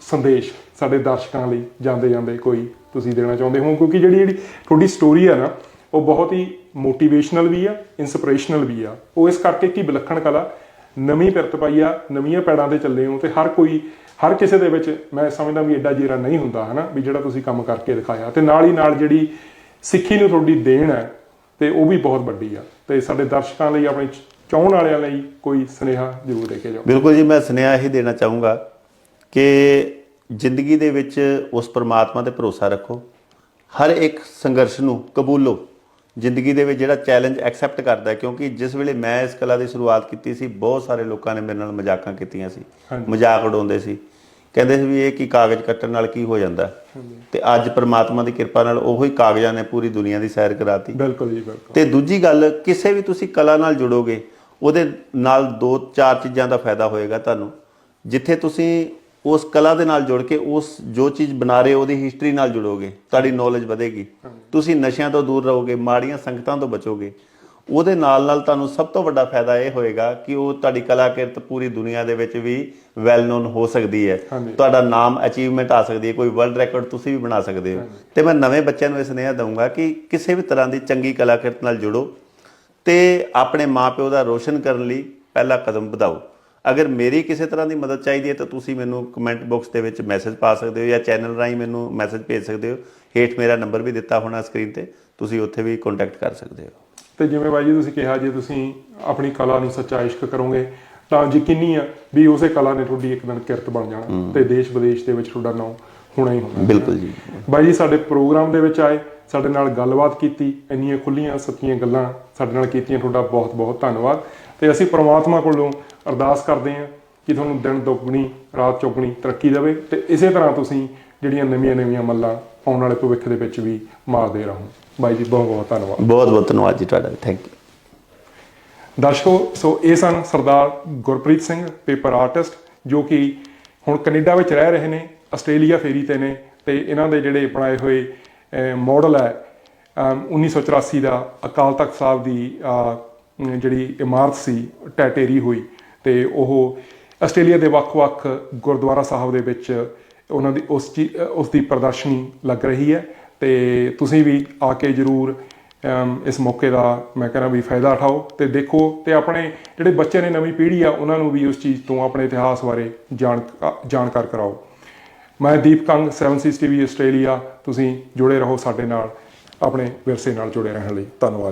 ਸੰਦੇਸ਼ ਸਾਡੇ ਦਰਸ਼ਕਾਂ ਲਈ ਜਾਂਦੇ ਜਾਂਦੇ ਕੋਈ ਤੁਸੀਂ ਦੇਣਾ ਚਾਹੁੰਦੇ ਹੋ? ਕਿਉਂਕਿ ਜਿਹੜੀ ਜਿਹੜੀ ਤੁਹਾਡੀ ਸਟੋਰੀ ਆ ਨਾ ਉਹ ਬਹੁਤ ਹੀ ਮੋਟੀਵੇਸ਼ਨਲ ਵੀ ਆ ਇਨਸਪੀਰੇਸ਼ਨਲ ਵੀ ਆ। ਉਹ ਇਸ ਕਰਕੇ ਕਿ ਵਿਲੱਖਣ ਕਲਾ, ਨਵੀਂ ਪਿਰਤ ਪਾਈ ਆ, ਨਵੀਆਂ ਪੈੜਾਂ ਤੇ ਚੱਲੇ ਹੋ ਤੇ ਹਰ ਕੋਈ, ਹਰ ਕਿਸੇ ਦੇ ਵਿੱਚ ਮੈਂ ਸਮਝਦਾ ਵੀ ਐਡਾ ਜ਼ੇਰਾ ਨਹੀਂ ਹੁੰਦਾ, ਹਨਾ, ਵੀ ਜਿਹੜਾ ਤੁਸੀਂ ਕੰਮ ਕਰਕੇ ਦਿਖਾਇਆ। ਤੇ ਨਾਲ ਹੀ ਨਾਲ ਜਿਹੜੀ ਸਿੱਖੀ ਨੂੰ ਤੁਹਾਡੀ ਦੇਣ ਹੈ, ਤੇ ਉਹ ਵੀ ਬਹੁਤ ਵੱਡੀ ਆ। ਤੇ ਸਾਡੇ ਦਰਸ਼ਕਾਂ ਲਈ, ਆਪਣੇ ਚਾਹਣ ਵਾਲਿਆਂ ਲਈ ਕੋਈ ਸੁਨੇਹਾ ਜ਼ਰੂਰ ਦੇ ਕੇ ਜਾਓ। ਬਿਲਕੁਲ ਜੀ, ਮੈਂ ਸੁਨੇਹਾ ਇਹ ਦੇਣਾ ਚਾਹੂੰਗਾ ਕਿ ਜ਼ਿੰਦਗੀ ਦੇ ਵਿੱਚ ਉਸ ਪਰਮਾਤਮਾ ਤੇ ਭਰੋਸਾ ਰੱਖੋ। ਹਰ ਇੱਕ ਸੰਘਰਸ਼ ਨੂੰ ਕਬੂਲੋ। ਜ਼ਿੰਦਗੀ ਦੇ ਵਿੱਚ ਜਿਹੜਾ ਚੈਲੰਜ ਐਕਸੈਪਟ ਕਰਦਾ ਹੈ ਕਿਉਂਕਿ ਜਿਸ ਵੇਲੇ ਮੈਂ ਇਸ ਕਲਾ ਦੀ ਸ਼ੁਰੂਆਤ ਕੀਤੀ ਸੀ ਬਹੁਤ ਸਾਰੇ ਲੋਕਾਂ ਨੇ ਮੇਰੇ ਨਾਲ ਮਜ਼ਾਕਾਂ ਕੀਤੀਆਂ ਸੀ। ਮਜ਼ਾਕ ਉਡਾਉਂਦੇ ਸੀ। ਕਹਿੰਦੇ ਸੀ ਵੀ ਇਹ ਕੀ ਕਾਗਜ਼ ਕੱਟਣ ਨਾਲ ਕੀ ਹੋ ਜਾਂਦਾ ਤੇ ਅੱਜ ਪਰਮਾਤਮਾ ਦੀ ਕਿਰਪਾ ਨਾਲ ਉਹੀ ਕਾਗਜ਼ਾਂ ਨੇ ਪੂਰੀ ਦੁਨੀਆ ਦੀ ਸੈਰ ਕਰਾਤੀ। ਬਿਲਕੁਲ ਜੀ ਬਿਲਕੁਲ। ਤੇ ਦੂਜੀ ਗੱਲ ਕਿਸੇ ਵੀ ਤੁਸੀਂ ਕਲਾ ਨਾਲ ਜੁੜੋਗੇ ਉਹਦੇ ਨਾਲ ਦੋ ਚਾਰ ਚੀਜ਼ਾਂ ਦਾ ਫਾਇਦਾ ਹੋਏਗਾ ਤੁਹਾਨੂੰ। ਜਿੱਥੇ ਤੁਸੀਂ ਉਸ ਕਲਾ ਦੇ ਨਾਲ ਜੁੜ ਕੇ ਉਸ ਜੋ ਚੀਜ਼ ਬਣਾ ਰਹੇ ਉਹਦੀ ਹਿਸਟਰੀ ਨਾਲ ਜੁੜੋਗੇ ਤੁਹਾਡੀ ਨੌਲੇਜ ਵਧੇਗੀ। ਤੁਸੀਂ ਨਸ਼ਿਆਂ ਤੋਂ ਦੂਰ ਰਹੋਗੇ ਮਾੜੀਆਂ ਸੰਗਤਾਂ ਤੋਂ ਬਚੋਗੇ। ਉਹਦੇ ਨਾਲ ਨਾਲ ਤੁਹਾਨੂੰ ਸਭ ਤੋਂ ਵੱਡਾ ਫਾਇਦਾ ਇਹ ਹੋਏਗਾ ਕਿ ਉਹ ਤੁਹਾਡੀ ਕਲਾਕਿਰਤ ਪੂਰੀ ਦੁਨੀਆ ਦੇ ਵਿੱਚ ਵੀ ਵੈਲ ਨੋਨ ਹੋ ਸਕਦੀ ਹੈ। ਤੁਹਾਡਾ ਨਾਮ ਅਚੀਵਮੈਂਟ ਆ ਸਕਦੀ ਹੈ ਕੋਈ ਵਰਲਡ ਰਿਕਾਰਡ ਤੁਸੀਂ ਵੀ ਬਣਾ ਸਕਦੇ ਹੋ। ਤੇ ਮੈਂ ਨਵੇਂ ਬੱਚਿਆਂ ਨੂੰ ਇਹ ਸੁਨੇਹਾ ਦਊਂਗਾ ਕਿ ਕਿਸੇ ਵੀ ਤਰ੍ਹਾਂ ਦੀ ਚੰਗੀ ਕਲਾਕਿਰਤ ਨਾਲ ਜੁੜੋ ਤੇ ਆਪਣੇ ਮਾਪਿਓ ਦਾ ਰੋਸ਼ਨ ਕਰਨ ਲਈ ਪਹਿਲਾ ਕਦਮ ਵਧਾਓ। ਅਗਰ ਮੇਰੀ ਕਿਸੇ ਤਰ੍ਹਾਂ ਦੀ ਮਦਦ ਚਾਹੀਦੀ ਹੈ ਤਾਂ ਤੁਸੀਂ ਮੈਨੂੰ ਕਮੈਂਟ ਬਾਕਸ ਦੇ ਵਿੱਚ ਮੈਸੇਜ ਪਾ ਸਕਦੇ ਹੋ ਜਾਂ ਚੈਨਲ ਰਾਹੀਂ ਮੈਨੂੰ ਮੈਸੇਜ ਭੇਜ ਸਕਦੇ ਹੋ। ਹੇਠ ਮੇਰਾ ਨੰਬਰ ਵੀ ਦਿੱਤਾ ਹੋਣਾ ਸਕਰੀਨ ਤੇ। ਤੁਸੀਂ ਉੱਥੇ ਵੀ ਕੰਟੈਕਟ ਕਰ ਸਕਦੇ ਹੋ। ਤੇ ਜਿਵੇਂ ਬਾਈ ਜੀ ਤੁਸੀਂ ਕਿਹਾ ਜੇ ਤੁਸੀਂ ਆਪਣੀ ਕਲਾ ਨੂੰ ਸੱਚਾ ਇਸ਼ਕ ਕਰੋਗੇ ਤਾਂ ਯਕੀਨੀ ਆ ਵੀ ਉਸੇ ਕਲਾ ਨੇ ਤੁਹਾਡੀ ਇੱਕ ਦਿਨ ਕਿਰਤ ਬਣ ਜਾਣਾ ਤੇ ਦੇਸ਼ ਵਿਦੇਸ਼ ਦੇ ਵਿੱਚ ਤੁਹਾਡਾ ਨਾਮ ਹੋਣਾ ਹੀ ਹੋਣਾ। ਬਿਲਕੁਲ ਜੀ। ਬਾਈ ਜੀ ਸਾਡੇ ਪ੍ਰੋਗਰਾਮ ਦੇ ਵਿੱਚ ਆਏ ਸਾਡੇ ਨਾਲ ਗੱਲਬਾਤ ਕੀਤੀ ਇੰਨੀਆਂ ਖੁੱਲੀਆਂ ਸੱਚੀਆਂ ਗੱਲਾਂ ਸਾਡੇ ਨਾਲ ਕੀਤੀਆਂ ਤੁਹਾਡਾ ਬਹੁਤ ਬਹੁਤ ਧੰਨਵਾਦ। ਤੇ ਅਸੀਂ ਪ੍ਰਮਾਤਮਾ ਕੋਲੋਂ ਅਰਦਾਸ ਕਰਦੇ ਹਾਂ ਕਿ ਤੁਹਾਨੂੰ ਦਿਨ ਦੁੱਗਣੀ ਰਾਤ ਚੌਗਣੀ ਤਰੱਕੀ ਦੇਵੇ ਤੇ ਇਸੇ ਤਰ੍ਹਾਂ ਤੁਸੀਂ ਜਿਹੜੀਆਂ ਨਵੀਆਂ ਨਵੀਆਂ ਮੱਲਾਂ ਆਉਣ ਵਾਲੇ ਭਵਿੱਖ ਦੇ ਵਿੱਚ ਵੀ ਮਾਰਦੇ ਰਹੋ। ਬਾਈ ਜੀ ਬਹੁਤ ਬਹੁਤ ਧੰਨਵਾਦ। ਬਹੁਤ ਬਹੁਤ ਧੰਨਵਾਦ ਜੀ ਤੁਹਾਡਾ। ਥੈਂਕ ਯੂ ਦਰਸ਼ਕੋ ਸੋ ਇਹ ਸਨ ਸਰਦਾਰ ਗੁਰਪ੍ਰੀਤ ਸਿੰਘ ਪੇਪਰ ਆਰਟਿਸਟ ਜੋ ਕਿ ਹੁਣ ਕੈਨੇਡਾ ਵਿੱਚ ਰਹਿ ਰਹੇ ਨੇ ਆਸਟ੍ਰੇਲੀਆ ਫੇਰੀ ਤੇ ਨੇ ਤੇ ਇਹਨਾਂ ਦੇ ਜਿਹੜੇ ਬਣਾਏ ਹੋਏ ਮਾਡਲ ਹੈ ਅਮ, 1984 ਦਾ ਅਕਾਲ ਤਖਤ ਸਾਹਿਬ ਦੀ ਜਿਹੜੀ ਇਮਾਰਤ ਸੀ ਟੈਟੇਰੀ ਹੋਈ ਤੇ ਉਹ ਆਸਟ੍ਰੇਲੀਆ ਦੇ ਵੱਖ-ਵੱਖ ਗੁਰਦੁਆਰਾ ਸਾਹਿਬ ਦੇ ਵਿੱਚ ਉਹਨਾਂ ਦੀ ਉਸ ਚੀ- ਅਹ, ਉਸ ਦੀ ਪ੍ਰਦਰਸ਼ਨੀ ਲੱਗ ਰਹੀ ਹੈ ਤੇ ਤੁਸੀਂ ਵੀ ਆ ਕੇ ਜਰੂਰ ਇਸ ਮੌਕੇ ਦਾ ਮੈਂ ਕਹਿੰਦਾ ਵੀ ਫਾਇਦਾ ਉਠਾਓ ਤੇ ਦੇਖੋ ਤੇ ਆਪਣੇ ਜਿਹੜੇ ਬੱਚੇ ਨੇ ਨਵੀਂ ਪੀੜ੍ਹੀ ਆ ਉਹਨਾਂ ਨੂੰ ਵੀ ਉਸ ਚੀਜ਼ ਤੋਂ ਆਪਣੇ ਇਤਿਹਾਸ ਬਾਰੇ ਜਾਣ ਜਾਣਕਾਰ ਕਰਾਓ। ਮੈਂ Deep Kang 7 sea TV Australia ਤੁਸੀਂ ਜੁੜੇ ਰਹੋ ਸਾਡੇ ਨਾਲ ਆਪਣੇ ਵਿਰਸੇ ਨਾਲ ਜੁੜੇ ਰਹਿਣ ਲਈ। ਧੰਨਵਾਦ।